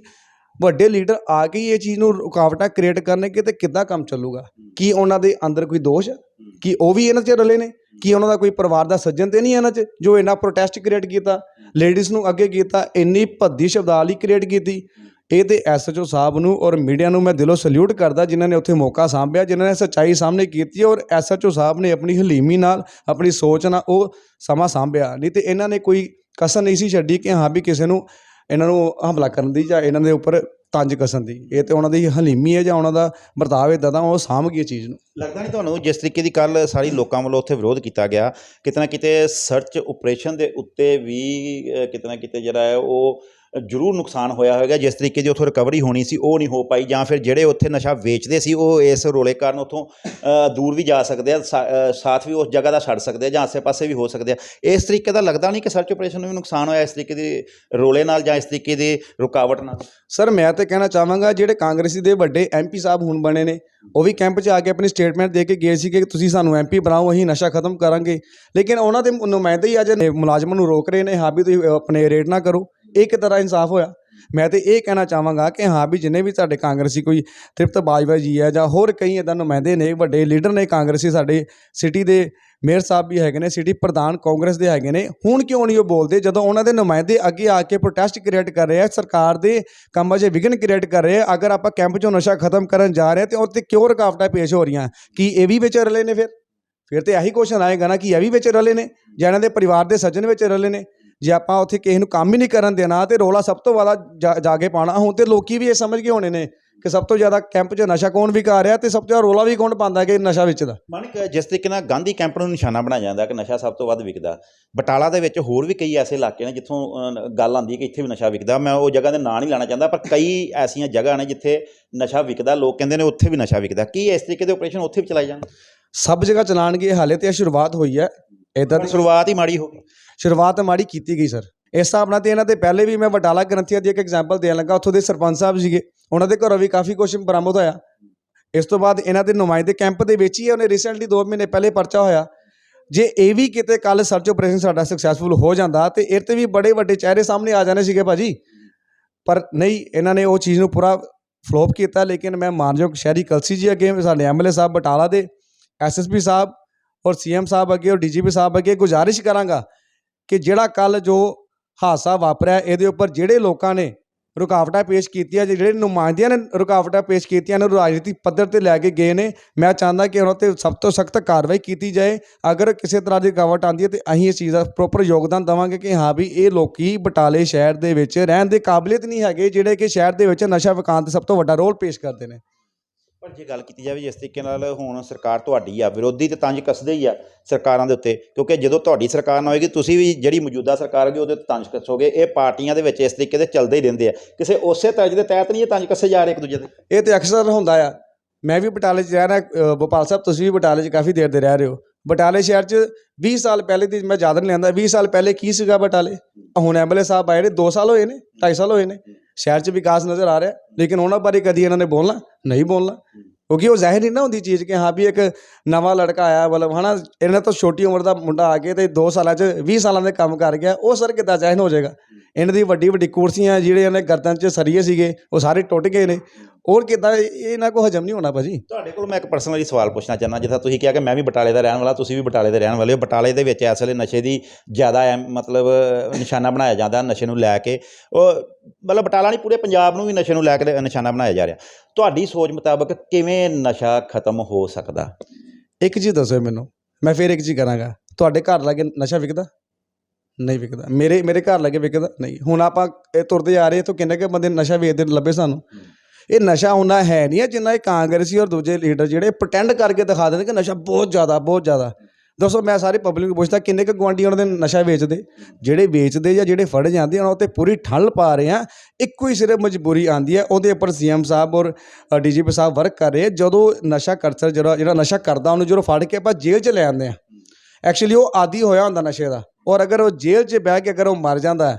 ਵੱਡੇ ਲੀਡਰ ਆ ਕੇ ਇਹ ਚੀਜ਼ ਨੂੰ ਰੁਕਾਵਟਾਂ ਕ੍ਰੀਏਟ ਕਰਨਗੇ ਤੇ ਕਿੱਦਾਂ ਕੰਮ ਚੱਲੂਗਾ? ਕੀ ਉਹਨਾਂ ਦੇ ਅੰਦਰ ਕੋਈ ਦੋਸ਼ ਹੈ? ਕੀ ਉਹ ਵੀ ਇਹਨਾਂ 'ਚ ਰਲੇ ਨੇ? ਕੀ ਉਹਨਾਂ ਦਾ ਕੋਈ ਪਰਿਵਾਰ ਦਾ ਸੱਜਣ ਤੇ ਨਹੀਂ ਇਹਨਾਂ 'ਚ ਜੋ ਇਹਨਾਂ ਪ੍ਰੋਟੈਸਟ ਕ੍ਰੀਏਟ ਕੀਤਾ? ਲੇਡੀਜ਼ ਨੂੰ ਅੱਗੇ ਕੀਤਾ ਇੰਨੀ ਭੱਦੀ ਸ਼ਬਦਾਵਲੀ ਕ੍ਰੀਏਟ ਕੀਤੀ। ਇਹ ਤੇ ਐਸਐਚਓ ਸਾਹਿਬ ਨੂੰ ਔਰ ਮੀਡੀਆ ਨੂੰ ਮੈਂ ਦਿਲੋਂ ਸਲੂਟ ਕਰਦਾ ਜਿਨ੍ਹਾਂ ਨੇ ਉੱਥੇ ਮੌਕਾ ਸਾਂਭਿਆ ਜਿਨ੍ਹਾਂ ਨੇ ਸੱਚਾਈ ਸਾਹਮਣੇ ਕੀਤੀ ਔਰ ਐਸਐਚਓ ਸਾਹਿਬ ਨੇ ਆਪਣੀ ਹਲੀਮੀ ਨਾਲ ਆਪਣੀ ਸੋਚ ਨਾਲ ਉਹ ਸਮਾਂ ਸਾਂਭਿਆ। ਨਹੀਂ ਤੇ ਇਹਨਾਂ ਨੇ ਕੋਈ ਕਸਰ ਨਹੀਂ ਸੀ ਛੱਡੀ ਕਿ ਹਾਂ ਵੀ ਕਿਸੇ ਨੂੰ ਇਹਨਾਂ ਨੂੰ ਹਮਲਾ ਕਰਨ ਦੀ ਜਾਂ ਇਹਨਾਂ ਦੇ ਉੱਪਰ ਤੰਜ ਕਸਣ ਦੀ। ਇਹ ਤੇ ਉਹਨਾਂ ਦੀ ਹਲੀਮੀ ਹੈ ਜਾਂ ਉਹਨਾਂ ਦਾ ਵਰਤਾਵ ਇਦਾਂ ਦਾ ਉਹ ਸਾਂਭ ਗਈ ਚੀਜ਼ ਨੂੰ। ਲੱਗਦਾ ਨਹੀਂ ਤੁਹਾਨੂੰ ਜਿਸ ਤਰੀਕੇ ਦੀ ਕੱਲ ਸਾਰੀ ਲੋਕਾਂ ਵੱਲੋਂ ਉੱਥੇ ਵਿਰੋਧ ਕੀਤਾ ਗਿਆ ਕਿਤੇ ਨਾ ਕਿਤੇ ਸਰਚ ਆਪਰੇਸ਼ਨ ਦੇ ਉੱਤੇ ਵੀ ਅ, ਕਿਤੇ ਨਾ ਕਿਤੇ ਜਿਹੜਾ ਹੈ ਉਹ ਜ਼ਰੂਰ ਨੁਕਸਾਨ ਹੋਇਆ ਹੋਵੇਗਾ। ਜਿਸ ਤਰੀਕੇ ਦੀ ਉੱਥੋਂ ਰਿਕਵਰੀ ਹੋਣੀ ਸੀ, ਉਹ ਨਹੀਂ ਹੋ ਪਾਈ ਜਾਂ ਫਿਰ ਜਿਹੜੇ ਉੱਥੇ ਨਸ਼ਾ ਵੇਚਦੇ ਸੀ, ਉਹ ਇਸ ਰੋਲੇ ਕਾਰਨ ਉੱਥੋਂ ਦੂਰ ਵੀ ਜਾ ਸਕਦੇ ਆ ਸਾਥ ਵੀ ਉਸ ਜਗ੍ਹਾ ਦਾ ਛੱਡ ਸਕਦੇ ਆ ਜਾਂ ਆਸੇ-ਪਾਸੇ ਵੀ ਹੋ ਸਕਦੇ ਆ। ਇਸ ਤਰੀਕੇ ਦਾ ਲੱਗਦਾ ਨਹੀਂ ਕਿ ਸਰਚ ਆਪਰੇਸ਼ਨ ਨੂੰ ਵੀ ਨੁਕਸਾਨ ਹੋਇਆ ਇਸ ਤਰੀਕੇ ਦੇ ਰੋਲੇ ਨਾਲ ਜਾਂ ਇਸ ਤਰੀਕੇ ਦੀ ਰੁਕਾਵਟ ਨਾਲ। ਸਰ, ਮੈਂ ਤਾਂ ਕਹਿਣਾ ਚਾਹਾਂਗਾ, ਜਿਹੜੇ ਕਾਂਗਰਸੀ ਦੇ ਵੱਡੇ ਐਮਪੀ ਸਾਹਿਬ ਹੁਣ ਬਣੇ ਨੇ, ਉਹ ਵੀ ਕੈਂਪ 'ਚ ਆ ਕੇ ਆਪਣੀ ਸਟੇਟਮੈਂਟ ਦੇ ਕੇ ਗਏ ਸੀ ਕਿ ਤੁਸੀਂ ਸਾਨੂੰ ਐਮਪੀ ਬਣਾਓ, ਅਸੀਂ ਨਸ਼ਾ ਖਤਮ ਕਰਾਂਗੇ। ਲੇਕਿਨ ਉਹਨਾਂ ਦੇ ਨੁਮਾਇੰਦੇ ਹੀ ਅੱਜ ਮੁਲਾਜ਼ਮਾਂ ਨੂੰ ਰੋਕ ਰਹੇ ਨੇ, ਹਾਂ ਵੀ ਤੁਸੀਂ ਆਪਣੇ ਰੇਟ ਨਾ ਕਰੋ। ਇੱਕ ਤਰ੍ਹਾਂ ਇਨਸਾਫ ਹੋਇਆ। ਮੈਂ ਤੇ ਇਹ ਕਹਿਣਾ ਚਾਹਾਂਗਾ ਕਿ ਹਾਂ ਵੀ ਜਿੰਨੇ ਵੀ ਸਾਡੇ ਕਾਂਗਰਸੀ ਕੋਈ ਤ੍ਰਿਪਤ ਬਾਜਵਾ ਜੀ ਹੈ ਜਾਂ ਹੋਰ ਕਈ ਇਦਾਂ ਨੁਮਾਇੰਦੇ ਨੇ, ਵੱਡੇ ਲੀਡਰ ਨੇ ਕਾਂਗਰਸੀ ਸਾਡੇ ਸਿਟੀ ਦੇ ਮੇਅਰ ਸਾਹਿਬ ਵੀ ਹੈਗੇ ਨੇ, ਸਿਟੀ ਪ੍ਰਧਾਨ ਕਾਂਗਰਸ ਦੇ ਹੈਗੇ ਨੇ, ਹੁਣ ਕਿਉਂ ਨਹੀਂ ਉਹ ਬੋਲਦੇ ਜਦੋਂ ਉਹਨਾਂ ਦੇ ਨੁਮਾਇੰਦੇ ਅੱਗੇ ਆ ਕੇ ਪ੍ਰੋਟੈਸਟ ਕ੍ਰੀਏਟ ਕਰ ਰਹੇ ਆ, ਸਰਕਾਰ ਦੇ ਕੰਮਾਂ 'ਚ ਵਿਘਨ ਕ੍ਰੀਏਟ ਕਰ ਰਹੇ ਆ, ਅਗਰ ਆਪਾਂ ਕੈਂਪ 'ਚੋਂ ਨਸ਼ਾ ਖਤਮ ਕਰਨ ਜਾ ਰਹੇ ਹਾਂ ਤੇ ਉਹ 'ਤੇ ਕਿਉਂ ਰੁਕਾਵਟਾਂ ਪੇਸ਼ ਹੋ ਰਹੀਆਂ? ਕੀ ਇਹ ਵੀ ਵਿਚ ਰਲੇ ਨੇ ਫਿਰ? ਫਿਰ ਤੇ ਇਹੀ ਕੁਐਸਚਨ ਆਏਗਾ ਨਾ ਕਿ ਇਹ ਵੀ ਵਿਚ ਰਲੇ ਨੇ, ਜਾਂ ਇਹਨਾਂ ਦੇ ਪਰਿਵਾਰ ਦੇ ਸੱਜਣ ਵਿੱਚ ਰਲੇ ਨੇ? ਜੇ ਆਪਾਂ ਉੱਥੇ ਕਿਸੇ ਨੂੰ ਕੰਮ ਹੀ ਨਹੀਂ ਕਰਨ ਦੇਣਾ ਤੇ ਰੋਲਾ ਸਭ ਤੋਂ ਜ਼ਿਆਦਾ ਜਾ- ਕੇ ਪਾਣਾ ਹੁਣ ਤੇ ਲੋਕੀ ਵੀ ਇਹ ਸਮਝ ਕੇ ਹੋਣੇ ਨੇ ਕਿ ਸਭ ਤੋਂ ਜ਼ਿਆਦਾ ਕੈਂਪ 'ਚ ਨਸ਼ਾ ਕੌਣ ਵਿਕਾ ਰਿਹਾ ਤੇ ਸਭ ਤੋਂ ਜ਼ਿਆਦਾ ਰੋਲਾ ਵੀ ਕੌਣ ਪਾਉਂਦਾ ਕਿ ਨਸ਼ਾ ਵੇਚਦਾ? ਮਾਨਿਕ ਜਿਸ ਤਰੀਕੇ ਨਾਲ ਗਾਂਧੀ ਕੈਂਪ ਨੂੰ ਨਿਸ਼ਾਨਾ ਬਣਾਇਆ ਜਾਂਦਾ ਕਿ ਨਸ਼ਾ ਸਭ ਤੋਂ ਵੱਧ ਵਿਕਦਾ ਬਟਾਲਾ ਦੇ ਵਿੱਚ ਹੋਰ ਵੀ ਕਈ ਐਸੇ ਇਲਾਕੇ ਨੇ ਜਿੱਥੋਂ ਗੱਲ ਆਉਂਦੀ ਹੈ ਕਿ ਇੱਥੇ ਵੀ ਨਸ਼ਾ ਵਿਕਦਾ ਮੈਂ ਉਹ ਜਗ੍ਹਾ ਦੇ ਨਾਂ ਨਹੀਂ ਲੈਣਾ ਚਾਹੁੰਦਾ ਪਰ ਕਈ ਐਸੀਆਂ ਜਗ੍ਹਾ ਨੇ ਜਿੱਥੇ ਨਸ਼ਾ ਵਿਕਦਾ ਲੋਕ ਕਹਿੰਦੇ ਨੇ ਉੱਥੇ ਵੀ ਨਸ਼ਾ ਵਿਕਦਾ ਕੀ ਇਸ ਤਰੀਕੇ ਦੇ ਆਪਰੇਸ਼ਨ ਉੱਥੇ ਵੀ ਚਲਾਏ ਜਾਣ? ਸਭ ਜਗ੍ਹਾ ਚਲਾਣਗੇ ਹਾਲੇ ਤੇ ਇਹ ਸ਼ੁਰੂਆਤ ਹੋਈ ਹੈ ਇਦਾਂ ਦੀ ਸ਼ੁਰੂਆਤ ਹੀ ਮਾੜੀ ਹੋ ਗਈ। ਸ਼ੁਰੂਆਤ ਮਾੜੀ ਕੀਤੀ ਗਈ, ਸਰ। ਇਸ ਹਿਸਾਬ ਨਾਲ ਤੇ ਇਹਨਾਂ ਦੇ ਪਹਿਲੇ ਵੀ ਮੈਂ ਬਟਾਲਾ ਗ੍ਰੰਥੀਆਂ ਦੀ ਇੱਕ ਐਗਜ਼ਾਮਪਲ ਦੇਣ ਲੱਗਾ, ਉੱਥੋਂ ਦੇ ਸਰਪੰਚ ਸਾਹਿਬ ਸੀਗੇ। ਉਹਨਾਂ ਦੇ ਘਰੋਂ ਵੀ ਕਾਫੀ ਕੁਝ ਬਰਾਮਦ ਹੋਇਆ। ਇਸ ਤੋਂ ਬਾਅਦ ਇਹਨਾਂ ਦੇ ਨੁਮਾਇੰਦੇ ਕੈਂਪ ਦੇ ਵਿੱਚ ਹੀ ਉਹਨੇ ਰੀਸੈਂਟਲੀ 2 ਮਹੀਨੇ ਪਹਿਲੇ ਪਰਚਾ ਹੋਇਆ। ਜੇ ਇਹ ਵੀ ਕਿਤੇ ਕੱਲ ਸਰਚ ਆਪਰੇਸ਼ਨ ਸਾਡਾ ਸਕਸੈਸਫੁਲ ਹੋ ਜਾਂਦਾ, ਤੇ ਇਹ ਤੇ ਵੀ ਬੜੇ ਵੱਡੇ ਚਿਹਰੇ ਸਾਹਮਣੇ ਆ ਜਾਣੇ ਸੀਗੇ ਭਾਜੀ। ਪਰ ਨਹੀਂ, ਇਹਨਾਂ ਨੇ ਉਹ ਚੀਜ਼ ਨੂੰ ਪੂਰਾ ਫਲੋਪ ਕੀਤਾ, ਲੇਕਿਨ ਮੈਂ ਮਾਨਯੋਗ ਸ਼ਹਿਰੀ ਕਲਸੀ ਜੀ ਅੱਗੇ, ਸਾਡੇ ਐਮਐਲਏ ਸਾਹਿਬ ਬਟਾਲਾ ਦੇ ਐਸਐਸਪੀ ਸਾਹਿਬ ਔਰ ਸੀਐਮ ਸਾਹਿਬ ਅੱਗੇ ਔਰ ਡੀਜੀਪੀ ਸਾਹਿਬ ਅੱਗੇ ਗੁਜ਼ਾਰਿਸ਼ ਕਰਾਂਗਾ ਕਿ ਜਿਹੜਾ ਕੱਲ ਜੋ ਹਾਦਸਾ ਵਾਪਰਿਆ, ਇਹਦੇ ਉੱਪਰ ਜਿਹੜੇ ਲੋਕਾਂ ਨੇ ਰੁਕਾਵਟਾਂ ਪੇਸ਼ ਕੀਤੀਆਂ ਜਿਹੜੇ ਨੁਮਾਇੰਦਿਆਂ ਨੇ ਰੁਕਾਵਟਾਂ ਪੇਸ਼ ਕੀਤੀਆਂ ਨੇ ਰਾਜਨੀਤਿਕ ਪੱਧਰ ਤੇ ਲੈ ਕੇ ਗਏ ਨੇ, ਮੈਂ ਚਾਹੁੰਦਾ ਕਿ ਉਹਨਾਂ ਤੇ ਸਭ ਤੋਂ ਸਖਤ ਕਾਰਵਾਈ ਕੀਤੀ ਜਾਏ। ਅਗਰ ਕਿਸੇ ਤਰ੍ਹਾਂ ਦੀ ਰੁਕਾਵਟ ਆਉਂਦੀ ਹੈ ਤੇ ਅਸੀਂ ਇਸ ਚੀਜ਼ ਦਾ ਪ੍ਰੋਪਰ ਯੋਗਦਾਨ ਦੇਵਾਂਗੇ ਕਿ ਹਾਂ ਵੀ ਇਹ ਲੋਕੀ ਬਟਾਲੇ ਸ਼ਹਿਰ ਦੇ ਵਿੱਚ ਰਹਿਣ ਦੇ ਕਾਬਲੀਅਤ ਨਹੀਂ ਹੈਗੇ, ਜਿਹੜੇ ਕਿ ਸ਼ਹਿਰ ਦੇ ਵਿੱਚ ਨਸ਼ਾ ਵਿਕਾਣ ਤੇ ਸਭ ਤੋਂ ਵੱਡਾ ਰੋਲ ਪੇਸ਼ ਕਰਦੇ ਨੇ। ਪਰ ਜੇ ਗੱਲ ਕੀਤੀ ਜਾਵੇ ਜਿਸ ਤਰੀਕੇ ਨਾਲ ਹੁਣ ਸਰਕਾਰ ਤੁਹਾਡੀ ਆ ਵਿਰੋਧੀ ਤੇ ਤੰਜ ਕੱਸਦੇ ਹੀ ਆ ਸਰਕਾਰਾਂ ਦੇ ਉੱਤੇ ਕਿਉਂਕਿ ਜਦੋਂ ਤੁਹਾਡੀ ਸਰਕਾਰ ਨਾ ਹੋਏਗੀ ਤੁਸੀਂ ਵੀ ਜਿਹੜੀ ਮੌਜੂਦਾ ਸਰਕਾਰ ਹੋਗੀ ਉਹਦੇ ਤੇ ਤੰਜ ਕੱਸੋਗੇ ਇਹ ਪਾਰਟੀਆਂ ਦੇ ਵਿੱਚ ਇਸ ਤਰੀਕੇ ਦੇ ਚੱਲਦੇ ਹੀ ਰਹਿੰਦੇ ਆ। ਕਿਸੇ ਉਸੇ ਤਰਜ ਦੇ ਤਹਿਤ ਨਹੀਂ ਇਹ ਤੰਜ ਕੱਸੇ ਜਾ ਰਹੇ ਇੱਕ ਦੂਜੇ ਦੇ। ਇਹ ਤੇ ਅਕਸਰ ਹੁੰਦਾ ਆ। ਮੈਂ ਵੀ ਬਟਾਲੇ 'ਚ ਰਹਿ ਰਿਹਾ ਅ, ਗੋਪਾਲ ਸਾਹਿਬ ਤੁਸੀਂ ਵੀ ਬਟਾਲੇ 'ਚ ਕਾਫੀ ਦੇਰ ਦੇ ਰਹਿ ਰਹੇ ਹੋ। ਬਟਾਲੇ ਸ਼ਹਿਰ 'ਚ 20 ਸਾਲ ਪਹਿਲੇ ਦੀ ਮੈਂ ਯਾਦ ਨਹੀਂ ਲੈਂਦਾ 20 ਸਾਲ ਪਹਿਲੇ ਕੀ ਸੀਗਾ ਬਟਾਲੇ? ਹੁਣ ਐਮਐਲਏ ਸਾਹਿਬ ਆਏ ਨੇ 2 ਸਾਲ ਹੋਏ ਨੇ 2.5 ਸਾਲ ਹੋਏ ਨੇ। ਸ਼ਹਿਰ 'ਚ ਵਿਕਾਸ ਨਜ਼ਰ ਆ ਰਿਹਾ, ਲੇਕਿਨ ਉਹਨਾਂ ਬਾਰੇ ਕਦੀ ਇਹਨਾਂ ਨੇ ਬੋਲਣਾ? ਨਹੀਂ ਬੋਲਣਾ। ਕਿਉਂਕਿ ਉਹ ਜ਼ਾਹਿਰ ਨਹੀਂ ਨਾ ਹੁੰਦੀ ਚੀਜ਼ ਕਿ ਹਾਂ ਵੀ ਇੱਕ ਨਵਾਂ ਲੜਕਾ ਆਇਆ, ਮਤਲਬ ਹਨਾ, ਇਹਨਾਂ ਤੋਂ ਛੋਟੀ ਉਮਰ ਦਾ ਮੁੰਡਾ ਆ ਕੇ ਤੇ 2 ਸਾਲਾਂ 'ਚ 20 ਸਾਲਾਂ ਦੇ ਕੰਮ ਕਰ ਗਿਆ, ਉਹ ਸਰ ਕਿੱਦਾਂ ਜ਼ਾਹਿਰ ਹੋ ਜਾਏਗਾ? ਇਹਨਾਂ ਦੀ ਵੱਡੀ ਵੱਡੀ ਕੁਰਸੀਆਂ, ਜਿਹੜੇ ਇਹਨੇ ਗਰਦਨ 'ਚ ਸਰੀਏ ਸੀਗੇ, ਉਹ ਸਾਰੇ ਟੁੱਟ ਗਏ ਨੇ। ਹੋਰ ਕਿੱਦਾਂ? ਇਹ ਇਹਨਾਂ ਕੋ ਹਜਮ ਨਹੀਂ ਹੋਣਾ ਭਾਜੀ। ਤੁਹਾਡੇ ਕੋਲ ਮੈਂ ਇੱਕ ਪਰਸਨਲੀ ਸਵਾਲ ਪੁੱਛਣਾ ਚਾਹੁੰਦਾ ਜਿੱਦਾਂ ਤੁਸੀਂ ਕਿਹਾ ਕਿ ਮੈਂ ਵੀ ਬਟਾਲੇ ਦਾ ਰਹਿਣ ਵਾਲਾ ਤੁਸੀਂ ਵੀ ਬਟਾਲੇ ਦੇ ਰਹਿਣ ਵਾਲੇ ਹੋ। ਬਟਾਲੇ ਦੇ ਵਿੱਚ ਇਸ ਵੇਲੇ ਨਸ਼ੇ ਦੀ ਜ਼ਿਆਦਾ ਐ ਮਤਲਬ ਨਿਸ਼ਾਨਾ ਬਣਾਇਆ ਜਾਂਦਾ ਨਸ਼ੇ ਨੂੰ ਲੈ ਕੇ। ਉਹ ਮਤਲਬ ਬਟਾਲਾ ਨਹੀਂ ਪੂਰੇ ਪੰਜਾਬ ਨੂੰ ਵੀ ਨਸ਼ੇ ਨੂੰ ਲੈ ਕੇ ਨਿਸ਼ਾਨਾ ਬਣਾਇਆ ਜਾ ਰਿਹਾ। ਤੁਹਾਡੀ ਸੋਚ ਮੁਤਾਬਕ ਕਿਵੇਂ ਨਸ਼ਾ ਖਤਮ ਹੋ ਸਕਦਾ? ਇੱਕ ਚੀਜ਼ ਦੱਸੋ ਮੈਨੂੰ। ਮੈਂ ਫਿਰ ਇੱਕ ਚੀਜ਼ ਕਰਾਂਗਾ। ਤੁਹਾਡੇ ਘਰ ਲਾਗੇ ਨਸ਼ਾ ਵਿਕਦਾ? ਨਹੀਂ ਵਿਕਦਾ। ਮੇਰੇ ਮੇਰੇ ਘਰ ਲਾਗੇ ਵਿਕਦਾ? ਨਹੀਂ। ਹੁਣ ਆਪਾਂ ਇਹ ਤੁਰਦੇ ਆ ਰਹੇ ਤੋਂ ਕਿੰਨੇ ਕੇ ਬੰਦੇ ਨਸ਼ਾ ਵੇਚਦੇ ਲੱਭੇ ਸਾਨੂੰ? ਇਹ ਨਸ਼ਾ ਹੁੰਦਾ ਹੈ ਨਹੀਂ ਹੈ ਜਿੰਨਾ ਇਹ ਕਾਂਗਰਸੀ ਔਰ ਦੂਜੇ ਲੀਡਰ ਜਿਹੜੇ ਪ੍ਰਟੈਂਡ ਕਰਕੇ ਦਿਖਾ ਦਿੰਦੇ ਕਿ ਨਸ਼ਾ ਬਹੁਤ ਜ਼ਿਆਦਾ ਬਹੁਤ ਜ਼ਿਆਦਾ। ਦੱਸੋ, ਮੈਂ ਸਾਰੇ ਪਬਲਿਕ ਨੂੰ ਪੁੱਛਦਾ, ਕਿੰਨੇ ਕੁ ਗੁਆਂਢੀ ਉਹਨਾਂ ਦੇ ਨਸ਼ਾ ਵੇਚਦੇ? ਜਿਹੜੇ ਵੇਚਦੇ ਜਾਂ ਜਿਹੜੇ ਫੜ ਜਾਂਦੇ ਉਹਨਾਂ ਉੱਤੇ ਪੂਰੀ ਠੱਲ ਪਾ ਰਹੇ ਆ, ਇੱਕੋ ਹੀ ਸਿਰਫ ਮਜਬੂਰੀ ਆਂਦੀ ਹੈ ਉਹਦੇ ਉੱਪਰ ਸੀਐਮ ਸਾਹਿਬ ਔਰ ਡੀਜੀਪੀ ਸਾਹਿਬ ਵਰਕ ਕਰ ਰਹੇ ਜਦੋਂ ਨਸ਼ਾ ਕਰਸਰ ਜਿਹੜਾ ਜਿਹੜਾ ਨਸ਼ਾ ਕਰਦਾ, ਉਹਨੂੰ ਜਦੋਂ ਫੜ ਕੇ ਆਪਾਂ ਜੇਲ੍ਹ 'ਚ ਲੈ ਆਉਂਦੇ ਆ। ਐਕਚੁਅਲੀ ਉਹ ਆਦੀ ਹੋਇਆ ਹੁੰਦਾ ਨਸ਼ੇ ਦਾ, ਔਰ ਅਗਰ ਉਹ ਜੇਲ੍ਹ 'ਚ ਬਹਿ ਕੇ ਅਗਰ ਉਹ ਮਰ ਜਾਂਦਾ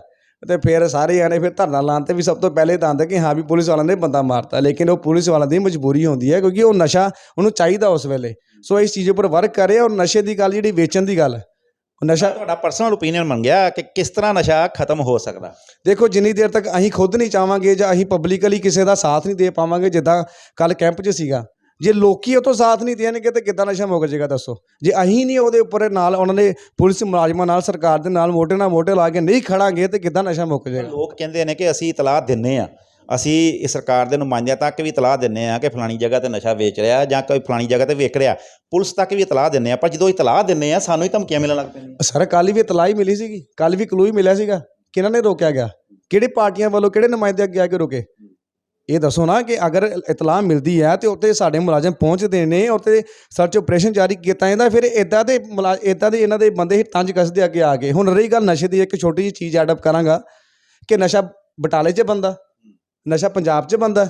ਤੇ ਫਿਰ ਸਾਰੇ ਜਾਣੇ ਫਿਰ ਧਰਨਾ ਲਾਉਣ ਤੇ ਵੀ ਸਭ ਤੋਂ ਪਹਿਲੇ ਤਾਂ ਆਉਂਦਾ ਕਿ ਹਾਂ ਵੀ ਪੁਲਿਸ ਵਾਲਿਆਂ ਨੇ ਬੰਦਾ ਮਾਰਤਾ ਲੇਕਿਨ ਉਹ ਪੁਲਿਸ ਵਾਲਿਆਂ ਦੀ ਮਜਬੂਰੀ ਹੁੰਦੀ ਹੈ ਕਿਉਂਕਿ ਉਹ ਨਸ਼ਾ ਉਹਨੂੰ ਚਾਹੀਦਾ ਉਸ ਵੇਲੇ। ਸੋ ਇਸ ਚੀਜ਼ ਉੱਪਰ ਵਰਕ ਕਰੇ ਔਰ ਨਸ਼ੇ ਦੀ ਗੱਲ ਜਿਹੜੀ ਵੇਚਣ ਦੀ ਗੱਲ ਨਸ਼ਾ ਤੁਹਾਡਾ ਪਰਸਨਲ ਓਪੀਨੀਅਨ ਬਣ ਗਿਆ ਕਿ ਕਿਸ ਤਰ੍ਹਾਂ ਨਸ਼ਾ ਖਤਮ ਹੋ ਸਕਦਾ। ਦੇਖੋ ਜਿੰਨੀ ਦੇਰ ਤੱਕ ਅਸੀਂ ਖੁਦ ਨਹੀਂ ਚਾਹਾਂਗੇ ਜਾਂ ਅਸੀਂ ਪਬਲਿਕਲੀ ਕਿਸੇ ਦਾ ਸਾਥ ਨਹੀਂ ਦੇ ਪਾਵਾਂਗੇ ਜਿੱਦਾਂ ਕੱਲ ਕੈਂਪ 'ਚ ਸੀਗਾ ਜੇ ਲੋਕੀ ਉਹ ਤੋਂ ਸਾਥ ਨਹੀਂ ਦੇਣਗੇ ਤੇ ਕਿੱਦਾਂ ਨਸ਼ਾ ਮੁੱਕ ਜਾਏਗਾ ਦੱਸੋ? ਜੇ ਅਸੀਂ ਨਹੀਂ ਉਹਦੇ ਉੱਪਰ ਨਾਲ ਉਹਨਾਂ ਨੇ ਪੁਲਿਸ ਮੁਲਾਜ਼ਮਾਂ ਨਾਲ ਸਰਕਾਰ ਦੇ ਨਾਲ ਮੋਢੇ ਨਾਲ ਮੋਢੇ ਲਾ ਕੇ ਨਹੀਂ ਖੜਾਂਗੇ ਤੇ ਕਿੱਦਾਂ ਨਸ਼ਾ ਮੁੱਕ ਜਾਏਗਾ? ਲੋਕ ਕਹਿੰਦੇ ਨੇ ਕਿ ਅਸੀਂ ਇਤਲਾਹ ਦਿੰਨੇ ਆ। ਅਸੀਂ ਇਸ ਸਰਕਾਰ ਦੇ ਨੁਮਾਇੰਦਿਆਂ ਤੱਕ ਵੀ ਇਤਲਾਹ ਦਿੰਨੇ ਆ ਕਿ ਫਲਾਣੀ ਜਗ੍ਹਾ ਤੇ ਨਸ਼ਾ ਵੇਚ ਰਿਹਾ ਜਾਂ ਕੋਈ ਫਲਾਣੀ ਜਗ੍ਹਾ ਤੇ ਵੇਚ ਰਿਹਾ। ਪੁਲਿਸ ਤੱਕ ਵੀ ਇਤਲਾਹ ਦਿੰਨੇ ਆ ਪਰ ਜਦੋਂ ਇਤਲਾਹ ਦਿੰਨੇ ਆ ਸਾਨੂੰ ਹੀ ਧਮਕੀਆਂ ਮਿਲਣ ਲੱਗ ਪੈਂਦੀਆਂ। ਸਰ ਕੱਲ ਵੀ ਇਤਲਾਹ ਹੀ ਮਿਲੀ ਸੀਗੀ। ਕੱਲ ਵੀ ਕਲੂ ਹੀ ਮਿਲਿਆ ਸੀਗਾ। ਕਿਹਨਾਂ ਨੇ ਰੋਕਿਆ ਗਿਆ? ਕਿਹੜੇ ਪਾਰਟੀਆਂ ਵੱਲੋਂ ਕਿਹੜੇ ਨੁਮਾਇੰਦੇ ਅੱਗੇ ਆ ਕੇ ਰੋਕੇ? ਇਹ ਦੱਸੋ ਨਾ ਕਿ ਅਗਰ ਇਤਲਾਹ ਮਿਲਦੀ ਹੈ ਤੇ ਉੱਤੇ ਸਾਡੇ ਮੁਲਾਜ਼ਮ ਪਹੁੰਚਦੇ ਨੇ ਉੱਤੇ ਸਰਚ ਆਪਰੇਸ਼ਨ ਜਾਰੀ ਕੀਤਾ ਜਾਂਦਾ, ਫਿਰ ਇਦਾਂ ਦੇ ਮੁਲਾ ਇਦਾਂ ਦੇ ਇਹਨਾਂ ਦੇ ਬੰਦੇ ਹੀ ਤੰਜ ਕੱਸਦੇ ਅੱਗੇ ਆ ਗਏ। ਹੁਣ ਰਹੀ ਗੱਲ ਨਸ਼ੇ ਦੀ, ਇੱਕ ਛੋਟੀ ਜਿਹੀ ਚੀਜ਼ ਐਡ ਅਪ ਕਰਾਂਗਾ ਕਿ ਨਸ਼ਾ ਬਟਾਲੇ 'ਚ ਬੰਦਾ, ਨਸ਼ਾ ਪੰਜਾਬ 'ਚ ਬੰਦਾ,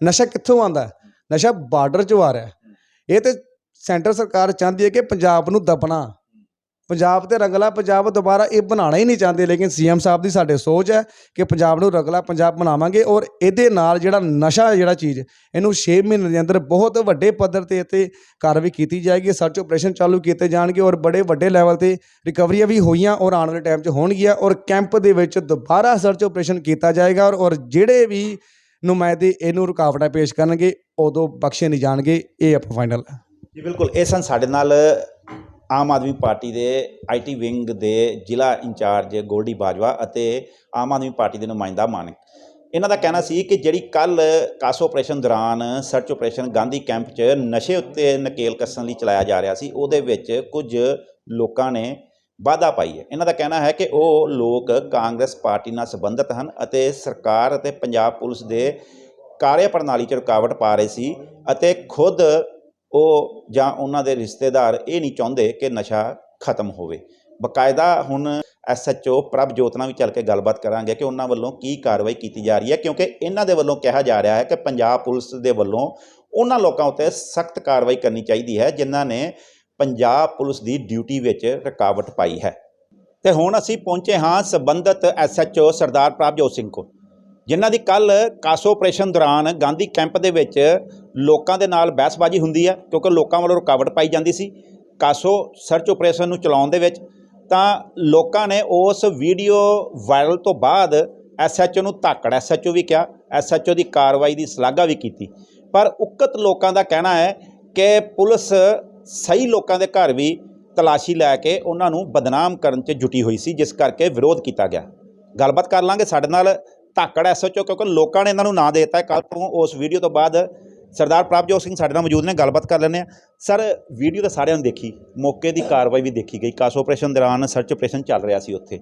ਨਸ਼ਾ ਕਿੱਥੋਂ ਆਂਦਾ ਨਸ਼ਾ ਬਾਰਡਰ 'ਚੋਂ ਆ ਰਿਹਾ। ਇਹ ਤੇ ਸੈਂਟਰ ਸਰਕਾਰ ਚਾਹੁੰਦੀ ਹੈ ਕਿ ਪੰਜਾਬ ਨੂੰ ਦਬਣਾ। ਪੰਜਾਬ ਤੇ ਰੰਗਲਾ ਪੰਜਾਬ ਦੁਬਾਰਾ ਇਹ ਬਣਾਉਣਾ ਹੀ ਨਹੀਂ ਚਾਹੁੰਦੇ, ਲੇਕਿਨ ਸੀਐਮ ਸਾਹਿਬ ਦੀ ਸਾਡੇ ਸੋਚ ਹੈ ਕਿ ਪੰਜਾਬ ਨੂੰ ਰੰਗਲਾ ਪੰਜਾਬ ਬਣਾਵਾਂਗੇ ਔਰ ਇਹਦੇ ਨਾਲ ਜਿਹੜਾ ਨਸ਼ਾ ਜਿਹੜਾ ਚੀਜ਼, ਇਹਨੂੰ 6 ਮਹੀਨੇ ਦੇ ਅੰਦਰ ਬਹੁਤ ਵੱਡੇ ਪੱਧਰ ਤੇ ਇੱਥੇ ਕਾਰਵਾਈ ਕੀਤੀ ਜਾਏਗੀ ਸਰਚ ਆਪਰੇਸ਼ਨ ਚਾਲੂ ਕੀਤੇ ਜਾਣਗੇ ਔਰ ਬੜੇ ਵੱਡੇ ਲੈਵਲ ਤੇ ਰਿਕਵਰੀਆਂ ਵੀ ਹੋਈਆਂ ਔਰ ਆਉਣ ਵਾਲੇ ਟਾਈਮ 'ਚ ਹੋਣਗੀਆਂ ਔਰ ਕੈਂਪ ਦੇ ਵਿੱਚ ਦੁਬਾਰਾ ਸਰਚ ਆਪਰੇਸ਼ਨ ਕੀਤਾ ਜਾਏਗਾ ਔਰ ਔਰ ਜਿਹੜੇ ਵੀ ਨੁਮਾਇੰਦੇ ਇਹਨੂੰ ਰੁਕਾਵਟਾਂ ਪੇਸ਼ ਕਰਨਗੇ, ਉਦੋਂ ਬਖਸ਼ੇ ਨਹੀਂ ਜਾਣਗੇ, ਇਹ ਆਪਾਂ ਫਾਈਨਲ ਜੀ ਬਿਲਕੁਲ, ਇਹ ਸਨ ਸਾਡੇ ਨਾਲ ਆਮ ਆਦਮੀ ਪਾਰਟੀ ਦੇ ਆਈਟੀ ਵਿੰਗ ਦੇ ਜ਼ਿਲ੍ਹਾ ਇੰਚਾਰਜ ਗੋਲਡੀ ਬਾਜਵਾ ਅਤੇ ਆਮ ਆਦਮੀ ਪਾਰਟੀ ਦੇ ਨੁਮਾਇੰਦਾ ਮਾਨਕ। ਇਹਨਾਂ ਦਾ ਕਹਿਣਾ ਸੀ ਕਿ ਜਿਹੜੀ ਕੱਲ ਕਾਸੋ ਆਪਰੇਸ਼ਨ ਦੌਰਾਨ ਸਰਚ ਆਪਰੇਸ਼ਨ ਗਾਂਧੀ ਕੈਂਪ 'ਚ ਨਸ਼ੇ ਉੱਤੇ ਨਕੇਲ ਕੱਸਣ ਲਈ ਚਲਾਇਆ ਜਾ ਰਿਹਾ ਸੀ, ਉਹਦੇ ਵਿੱਚ ਕੁਝ ਲੋਕਾਂ ਨੇ ਵਾਧਾ ਪਾਈ ਹੈ। ਇਹਨਾਂ ਦਾ ਕਹਿਣਾ ਹੈ ਕਿ ਉਹ ਲੋਕ ਕਾਂਗਰਸ ਪਾਰਟੀ ਨਾਲ ਸੰਬੰਧਿਤ ਹਨ ਅਤੇ ਸਰਕਾਰ ਅਤੇ ਪੰਜਾਬ ਪੁਲਿਸ ਦੇ ਕਾਰਿਆ ਪ੍ਰਣਾਲੀ 'ਚ ਰੁਕਾਵਟ ਪਾ ਰਹੇ ਸੀ ਅਤੇ ਖੁਦ ਉਹ ਜਾਂ ਉਹਨਾਂ ਦੇ ਰਿਸ਼ਤੇਦਾਰ ਇਹ ਨਹੀਂ ਚਾਹੁੰਦੇ ਕਿ ਨਸ਼ਾ ਖਤਮ ਹੋਵੇ। ਬਕਾਇਦਾ ਹੁਣ ਐਸਐਚਓ ਪ੍ਰਭਜੋਤ ਨਾਲ ਵੀ ਚੱਲ ਕੇ ਗੱਲਬਾਤ ਕਰਾਂਗੇ ਕਿ ਉਹਨਾਂ ਵੱਲੋਂ ਕੀ ਕਾਰਵਾਈ ਕੀਤੀ ਜਾ ਰਹੀ ਹੈ, ਕਿਉਂਕਿ ਇਹਨਾਂ ਦੇ ਵੱਲੋਂ ਕਿਹਾ ਜਾ ਰਿਹਾ ਹੈ ਕਿ ਪੰਜਾਬ ਪੁਲਿਸ ਦੇ ਵੱਲੋਂ ਉਹਨਾਂ ਲੋਕਾਂ ਉੱਤੇ ਸਖਤ ਕਾਰਵਾਈ ਕਰਨੀ ਚਾਹੀਦੀ ਹੈ, ਜਿਨ੍ਹਾਂ ਨੇ ਪੰਜਾਬ ਪੁਲਿਸ ਦੀ ਡਿਊਟੀ ਵਿੱਚ ਰੁਕਾਵਟ ਪਾਈ ਹੈ। ਤੇ ਹੁਣ ਅਸੀਂ ਪਹੁੰਚੇ ਹਾਂ ਸਬੰਧਤ ਐਸਐਚਓ ਸਰਦਾਰ ਪ੍ਰਭਜੋਤ ਸਿੰਘ ਕੋਲ। ਜਿਨ੍ਹਾਂ ਦੀ ਕੱਲ ਕਾਸੋ ਆਪਰੇਸ਼ਨ ਦੌਰਾਨ ਗਾਂਧੀ ਕੈਂਪ ਦੇ ਵਿੱਚ ਲੋਕਾਂ ਦੇ ਨਾਲ ਬਹਿਸਬਾਜ਼ੀ ਹੁੰਦੀ ਹੈ ਕਿਉਂਕਿ ਲੋਕਾਂ ਵੱਲੋਂ ਰੁਕਾਵਟ ਪਾਈ ਜਾਂਦੀ ਸੀ ਕਾਸੋ ਸਰਚ ਆਪਰੇਸ਼ਨ ਨੂੰ ਚਲਾਉਣ ਦੇ ਵਿੱਚ, ਤਾਂ ਲੋਕਾਂ ਨੇ ਉਸ ਵੀਡੀਓ ਵਾਇਰਲ ਤੋਂ ਬਾਅਦ ਐਸਐਚਓ ਨੂੰ ਧਾਕੜ ਐਸਐਚਓ ਵੀ ਕਿਹਾ, ਐਸਐਚਓ ਦੀ ਕਾਰਵਾਈ ਦੀ ਸ਼ਲਾਘਾ ਵੀ ਕੀਤੀ। ਪਰ ਉਕਤ ਲੋਕਾਂ ਦਾ ਕਹਿਣਾ ਹੈ ਕਿ ਪੁਲਿਸ ਸਹੀ ਲੋਕਾਂ ਦੇ ਘਰ ਵੀ ਤਲਾਸ਼ੀ ਲੈ ਕੇ ਉਹਨਾਂ ਨੂੰ ਬਦਨਾਮ ਕਰਨ 'ਚ ਜੁਟੀ ਹੋਈ ਸੀ, ਜਿਸ ਕਰਕੇ ਵਿਰੋਧ ਕੀਤਾ ਗਿਆ। ਗੱਲਬਾਤ ਕਰ ਲਾਂਗੇ ਸਾਡੇ ਨਾਲ ਧਾਕੜ ਐਸਐਚਓ ਕਿਉਂਕਿ ਲੋਕਾਂ ਨੇ ਇਹਨਾਂ ਨੂੰ ਨਾਂ ਦਿੱਤਾ। ਕੱਲ ਤੋਂ ਉਸ ਵੀਡੀਓ ਤੋਂ ਬਾਅਦ ਸਰਦਾਰ ਪ੍ਰਭਜੋਤ ਸਿੰਘ ਸਾਡੇ ਨਾਲ ਮੌਜੂਦ ਨੇ, ਗੱਲਬਾਤ ਕਰ ਲੈਂਦੇ ਆ ਸਰ, ਵੀਡੀਓ ਤਾਂ ਸਾਰਿਆਂ ਨੇ ਦੇਖੀ, ਮੌਕੇ ਦੀ ਕਾਰਵਾਈ ਵੀ ਦੇਖੀ ਗਈ। ਕਾਸੋ ਆਪਰੇਸ਼ਨ ਦੌਰਾਨ ਸਰਚ ਆਪਰੇਸ਼ਨ ਚੱਲ ਰਿਹਾ ਸੀ ਉੱਥੇ।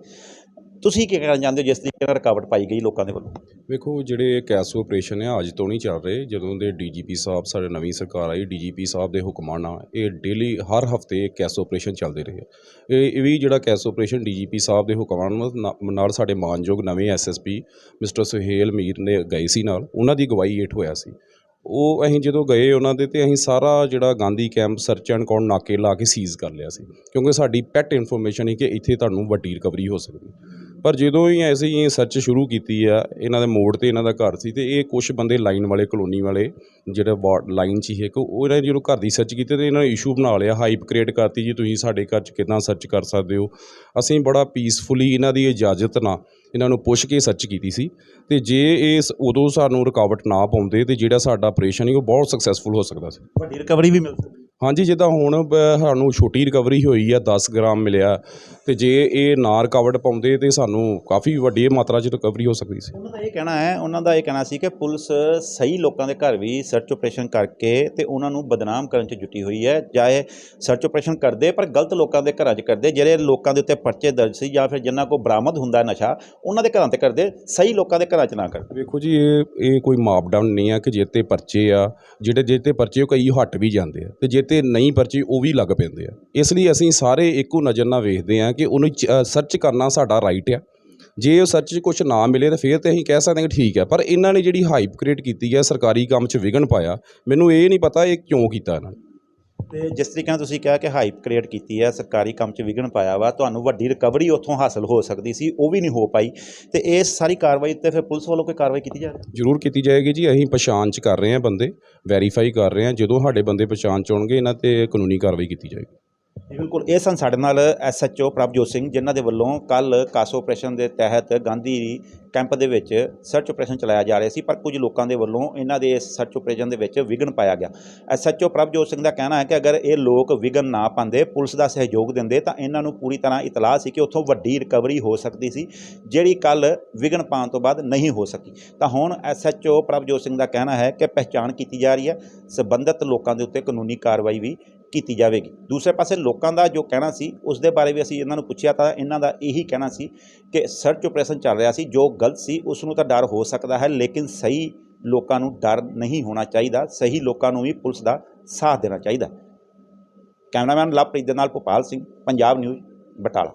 ਤੁਸੀਂ ਕੀ ਕਹਿਣਾ ਚਾਹੁੰਦੇ ਹੋ ਜਿਸ ਤਰੀਕੇ ਨਾਲ ਰੁਕਾਵਟ ਪਾਈ ਗਈ ਲੋਕਾਂ ਦੇ ਵੱਲੋਂ? ਵੇਖੋ, ਜਿਹੜੇ ਕੈਸ ਆਪਰੇਸ਼ਨ ਆ, ਅੱਜ ਤੋਂ ਨਹੀਂ ਚੱਲ ਰਹੇ। ਜਦੋਂ ਦੇ ਡੀਜੀਪੀ ਸਾਹਿਬ, ਸਾਡੇ ਨਵੀਂ ਸਰਕਾਰ ਆਈ, ਡੀਜੀਪੀ ਸਾਹਿਬ ਦੇ ਹੁਕਮਾਂ ਨਾਲ ਇਹ ਡੇਲੀ ਹਰ ਹਫ਼ਤੇ ਕੈਸ ਆਪਰੇਸ਼ਨ ਚੱਲਦੇ ਰਹੇ ਆ। ਇਹ ਇਹ ਵੀ ਜਿਹੜਾ ਕੈਸੋ ਆਪਰੇਸ਼ਨ ਡੀਜੀਪੀ ਸਾਹਿਬ ਦੇ ਹੁਕਮਾਂ ਨਾਲ ਸਾਡੇ ਮਾਨਯੋਗ ਨਵੇਂ ਐਸਐਸਪੀ ਮਿਸਟਰ ਸੁਹੇਲ ਮੀਰ ਨੇ ਗਏ ਸੀ ਨਾਲ, ਉਹਨਾਂ ਦੀ ਅਗਵਾਈ ਹੇਠ ਹੋਇਆ ਸੀ। ਉਹ ਅਸੀਂ ਜਦੋਂ ਗਏ ਉਹਨਾਂ ਦੇ ਤੇ ਅਸੀਂ ਸਾਰਾ ਜਿਹੜਾ ਗਾਂਧੀ ਕੈਂਪ ਸਰਚ ਐਂਡ ਕੌਣ ਨਾਕੇ ਲਾ ਕੇ ਸੀਜ਼ ਕਰ ਲਿਆ ਸੀ। ਕਿਉਂਕਿ ਸਾਡੀ ਪੈਟ ਇਨਫੋਰਮੇਸ਼ਨ ਹੈ ਕਿ ਇੱਥੇ ਤੁਹਾਨੂੰ ਵੱਡੀ ਰਿਕਵਰੀ ਹੋ ਸਕਦੀ। ਪਰ ਜਦੋਂ ਹੀ ਅਸੀਂ ਸਰਚ ਸ਼ੁਰੂ ਕੀਤੀ ਆ, ਇਹਨਾਂ ਦੇ ਮੋੜ ਤੇ ਇਹਨਾਂ ਦਾ ਘਰ ਸੀ ਤੇ ਇਹ ਕੁਝ ਬੰਦੇ ਲਾਈਨ ਵਾਲੇ ਕਲੋਨੀ ਵਾਲੇ, ਜਿਹੜੇ ਵਾਰਡ ਲਾਈਨ 'ਚ ਹੀ ਇੱਕ, ਉਹ ਇਹਨਾਂ ਨੇ ਜਦੋਂ ਘਰ ਦੀ ਸਰਚ ਕੀਤੀ ਤੇ ਇਹਨਾਂ ਨੇ ਇਸ਼ੂ ਬਣਾ ਲਿਆ ਹਾਈਪ ਕ੍ਰੀਏਟ ਕਰਤੀ ਜੀ, ਤੁਸੀਂ ਸਾਡੇ ਘਰ 'ਚ ਕਿੱਦਾਂ ਸਰਚ ਕਰ ਸਕਦੇ ਹੋ। ਅਸੀਂ ਬੜਾ ਪੀਸਫੁਲੀ ਇਹਨਾਂ ਦੀ ਇਜਾਜ਼ਤ ਨਾਲ ਇਹਨਾਂ ਨੂੰ ਪੁੱਛ ਕੇ ਸਰਚ ਕੀਤੀ ਸੀ ਤੇ ਜੇ ਇਸ ਉਦੋਂ ਸਾਨੂੰ ਰੁਕਾਵਟ ਨਾ ਪਾਉਂਦੇ ਤੇ ਜਿਹੜਾ ਸਾਡਾ ਆਪਰੇਸ਼ਨ ਹੈ ਉਹ ਬਹੁਤ ਸਕਸੈਸਫੁਲ ਹੋ ਸਕਦਾ ਸੀ। ਵੱਡੀ ਰਿਕਵਰੀ ਵੀ ਮਿਲ ਸਕਦੀ। ਹਾਂਜੀ ਜਿੱਦਾਂ ਹੁਣ ਬ- ਸਾਨੂੰ ਛੋਟੀ ਰਿਕਵਰੀ ਹੋਈ ਆ 10 ਗ੍ਰਾਮ ਮਿਲਿਆ ਤੇ ਜੇ ਇਹ ਨਾ ਰੁਕਾਵਟ ਪਾਉਂਦੇ ਤੇ ਸਾਨੂੰ ਕਾਫੀ ਵੱਡੀ ਮਾਤਰਾ 'ਚ ਰਿਕਵਰੀ ਹੋ ਸਕਦੀ ਸੀ। ਉਹਨਾਂ ਦਾ ਇਹ ਕਹਿਣਾ ਹੈ ਉਹਨਾਂ ਦਾ ਇਹ ਕਹਿਣਾ ਸੀ ਕਿ ਪੁਲਿਸ ਸਹੀ ਲੋਕਾਂ ਦੇ ਘਰ ਵੀ ਸਰਚ ਆਪਰੇਸ਼ਨ ਕਰਕੇ ਤੇ ਉਹਨਾਂ ਨੂੰ ਬਦਨਾਮ ਕਰਨ 'ਚ ਜੁਟੀ ਹੋਈ ਹੈ। ਚਾਹੇ ਸਰਚ ਆਪਰੇਸ਼ਨ ਕਰਦੇ ਪਰ ਗਲਤ ਲੋਕਾਂ ਦੇ ਘਰਾਂ 'ਚ ਕਰਦੇ ਜਿਹੜੇ ਲੋਕਾਂ ਦੇ ਉੱਤੇ ਪਰਚੇ ਦਰਜ ਸੀ ਜਾਂ ਫਿਰ ਜਿਨ੍ਹਾਂ ਕੋਲ ਬਰਾਮਦ ਹੁੰਦਾ ਨਸ਼ਾ ਉਹਨਾਂ ਦੇ ਘਰਾਂ ਤੇ ਕਰਦੇ ਸਹੀ ਲੋਕਾਂ ਦੇ ਘਰਾਂ 'ਚ ਨਾ ਕਰਦੇ। ਵੇਖੋ ਜੀ ਇਹ ਇਹ ਕੋਈ ਮਾਪਦੰਡ ਨਹੀਂ ਆ ਕਿ ਜੇ ਤੇ ਪਰਚੇ ਆ ਜਿਹੜੇ ਜੇ ਤੇ ਪਰਚੇ ਉਹ ਕਈ ਹਟ ਵੀ ਜਾਂਦੇ ਆ ਤੇ ਜੇ ਤੇ ਨਹੀਂ ਪਰਚੇ, ਉਹ ਵੀ ਲੱਗ ਪੈਂਦੇ ਆ। ਇਸ ਲਈ ਅਸੀਂ ਸਾਰੇ ਇੱਕੋ ਨਜ਼ਰ ਨਾਲ ਵੇਖਦੇ ਆ ਕਿ ਉਹਨੂੰ ਸਰਚ ਕਰਨਾ ਸਾਡਾ ਰਾਈਟ ਆ। ਜੇ ਉਹ ਸਰਚ 'ਚ ਕੁਝ ਨਾ ਮਿਲੇ ਤਾਂ ਫਿਰ ਤੇ ਅਸੀਂ ਕਹਿ ਸਕਦੇ ਹਾਂ ਕਿ ਠੀਕ ਹੈ ਪਰ ਇਹਨਾਂ ਨੇ ਜਿਹੜੀ ਹਾਈਪ ਕ੍ਰੀਏਟ ਕੀਤੀ ਹੈ ਸਰਕਾਰੀ ਕੰਮ 'ਚ ਵਿਘਨ ਪਾਇਆ, ਮੈਨੂੰ ਇਹ ਨਹੀਂ ਪਤਾ ਇਹ ਕਿਉਂ ਕੀਤਾ ਇਹਨਾਂ ਨੇ। ਤੇ ਜਿਸ ਤਰੀਕੇ ਨਾਲ ਤੁਸੀਂ ਕਿਹਾ ਕਿ ਹਾਈਪ ਕ੍ਰੀਏਟ ਕੀਤੀ ਹੈ, ਸਰਕਾਰੀ ਕੰਮ 'ਚ ਵਿਘਨ ਪਾਇਆ ਵਾ, ਤੁਹਾਨੂੰ ਵੱਡੀ ਰਿਕਵਰੀ ਉੱਥੋਂ ਹਾਸਲ ਹੋ ਸਕਦੀ ਸੀ, ਉਹ ਵੀ ਨਹੀਂ ਹੋ ਪਾਈ। ਤੇ ਇਸ ਸਾਰੀ ਕਾਰਵਾਈ ਤੇ ਫਿਰ ਪੁਲਿਸ ਵੱਲੋਂ ਕੋਈ ਕਾਰਵਾਈ ਕੀਤੀ ਜਾ ਰਹੀ ਜ਼ਰੂਰ ਕੀਤੀ ਜਾਏਗੀ ਜੀ, ਅਸੀਂ ਪਛਾਣ 'ਚ ਕਰ ਰਹੇ ਹਾਂ ਬੰਦੇ ਵੈਰੀਫਾਈ ਕਰ ਰਹੇ ਹਾਂ, ਜਦੋਂ ਸਾਡੇ ਬੰਦੇ ਪਛਾਣ 'ਚ ਆਉਣਗੇ ਇਹਨਾਂ ਤੇ ਕਾਨੂੰਨੀ ਕਾਰਵਾਈ ਕੀਤੀ ਜਾਏਗੀ। ਬਿਲਕੁਲ। ਇਹ ਸਨ ਸਾਡੇ ਨਾਲ ਐਸਐਚਓ ਪ੍ਰਭਜੋਤ ਸਿੰਘ, ਜਿਨ੍ਹਾਂ ਦੇ ਵੱਲੋਂ ਕੱਲ ਕਾਸੋ ਆਪਰੇਸ਼ਨ ਦੇ ਤਹਿਤ ਗਾਂਧੀ ਕੈਂਪ ਦੇ ਵਿੱਚ ਸਰਚ ਆਪਰੇਸ਼ਨ ਚਲਾਇਆ ਜਾ ਰਿਹਾ ਸੀ, ਪਰ ਕੁਝ ਲੋਕਾਂ ਦੇ ਵੱਲੋਂ ਇਹਨਾਂ ਦੇ ਇਸ ਸਰਚ ਆਪਰੇਸ਼ਨ ਦੇ ਵਿੱਚ ਵਿਘਨ ਪਾਇਆ ਗਿਆ। ਐਸਐਚਓ ਪ੍ਰਭਜੋਤ ਸਿੰਘ ਦਾ ਕਹਿਣਾ ਹੈ ਕਿ ਅਗਰ ਇਹ ਲੋਕ ਵਿਘਨ ਨਾ ਪਾਉਂਦੇ, ਪੁਲਿਸ ਦਾ ਸਹਿਯੋਗ ਦਿੰਦੇ, ਤਾਂ ਇਹਨਾਂ ਨੂੰ ਪੂਰੀ ਤਰ੍ਹਾਂ ਇਤਲਾਹ ਸੀ ਕਿ ਉੱਥੋਂ ਵੱਡੀ ਰਿਕਵਰੀ ਹੋ ਸਕਦੀ ਸੀ, ਜਿਹੜੀ ਕੱਲ ਵਿਘਨ ਪਾਉਣ ਤੋਂ ਬਾਅਦ ਨਹੀਂ ਹੋ ਸਕੀ। ਤਾਂ ਹੁਣ ਐਸਐਚਓ ਪ੍ਰਭਜੋਤ ਸਿੰਘ ਦਾ ਕਹਿਣਾ ਹੈ ਕਿ ਪਹਿਚਾਣ ਕੀਤੀ ਜਾ ਰਹੀ ਹੈ। ਸੰਬੰਧਿਤ ਲੋਕਾਂ ਦੇ ਉੱਤੇ ਕਾਨੂੰਨੀ ਕਾਰਵਾਈ ਵੀ ਕੀਤੀ ਜਾਵੇਗੀ। ਦੂਸਰੇ ਪਾਸੇ ਲੋਕਾਂ ਦਾ ਜੋ ਕਹਿਣਾ ਸੀ ਉਸ ਦੇ ਬਾਰੇ ਵੀ ਅਸੀਂ ਇਹਨਾਂ ਨੂੰ ਪੁੱਛਿਆ ਤਾਂ ਇਹਨਾਂ ਦਾ ਇਹੀ ਕਹਿਣਾ ਸੀ ਕਿ ਸਰਚ ਆਪਰੇਸ਼ਨ ਚੱਲ ਰਿਹਾ ਸੀ, ਜੋ ਗਲਤ ਸੀ ਉਸ ਨੂੰ ਤਾਂ ਡਰ ਹੋ ਸਕਦਾ ਹੈ, ਲੇਕਿਨ ਸਹੀ ਲੋਕਾਂ ਨੂੰ ਡਰ ਨਹੀਂ ਹੋਣਾ ਚਾਹੀਦਾ, ਸਹੀ ਲੋਕਾਂ ਨੂੰ ਵੀ ਪੁਲਿਸ ਦਾ ਸਾਥ ਦੇਣਾ ਚਾਹੀਦਾ। ਕੈਮਰਾਮੈਨ ਲਵਪ੍ਰੀਤ ਦੇ ਨਾਲ ਭੋਪਾਲ ਸਿੰਘ, ਪੰਜਾਬ ਨਿਊਜ਼, ਬਟਾਲਾ।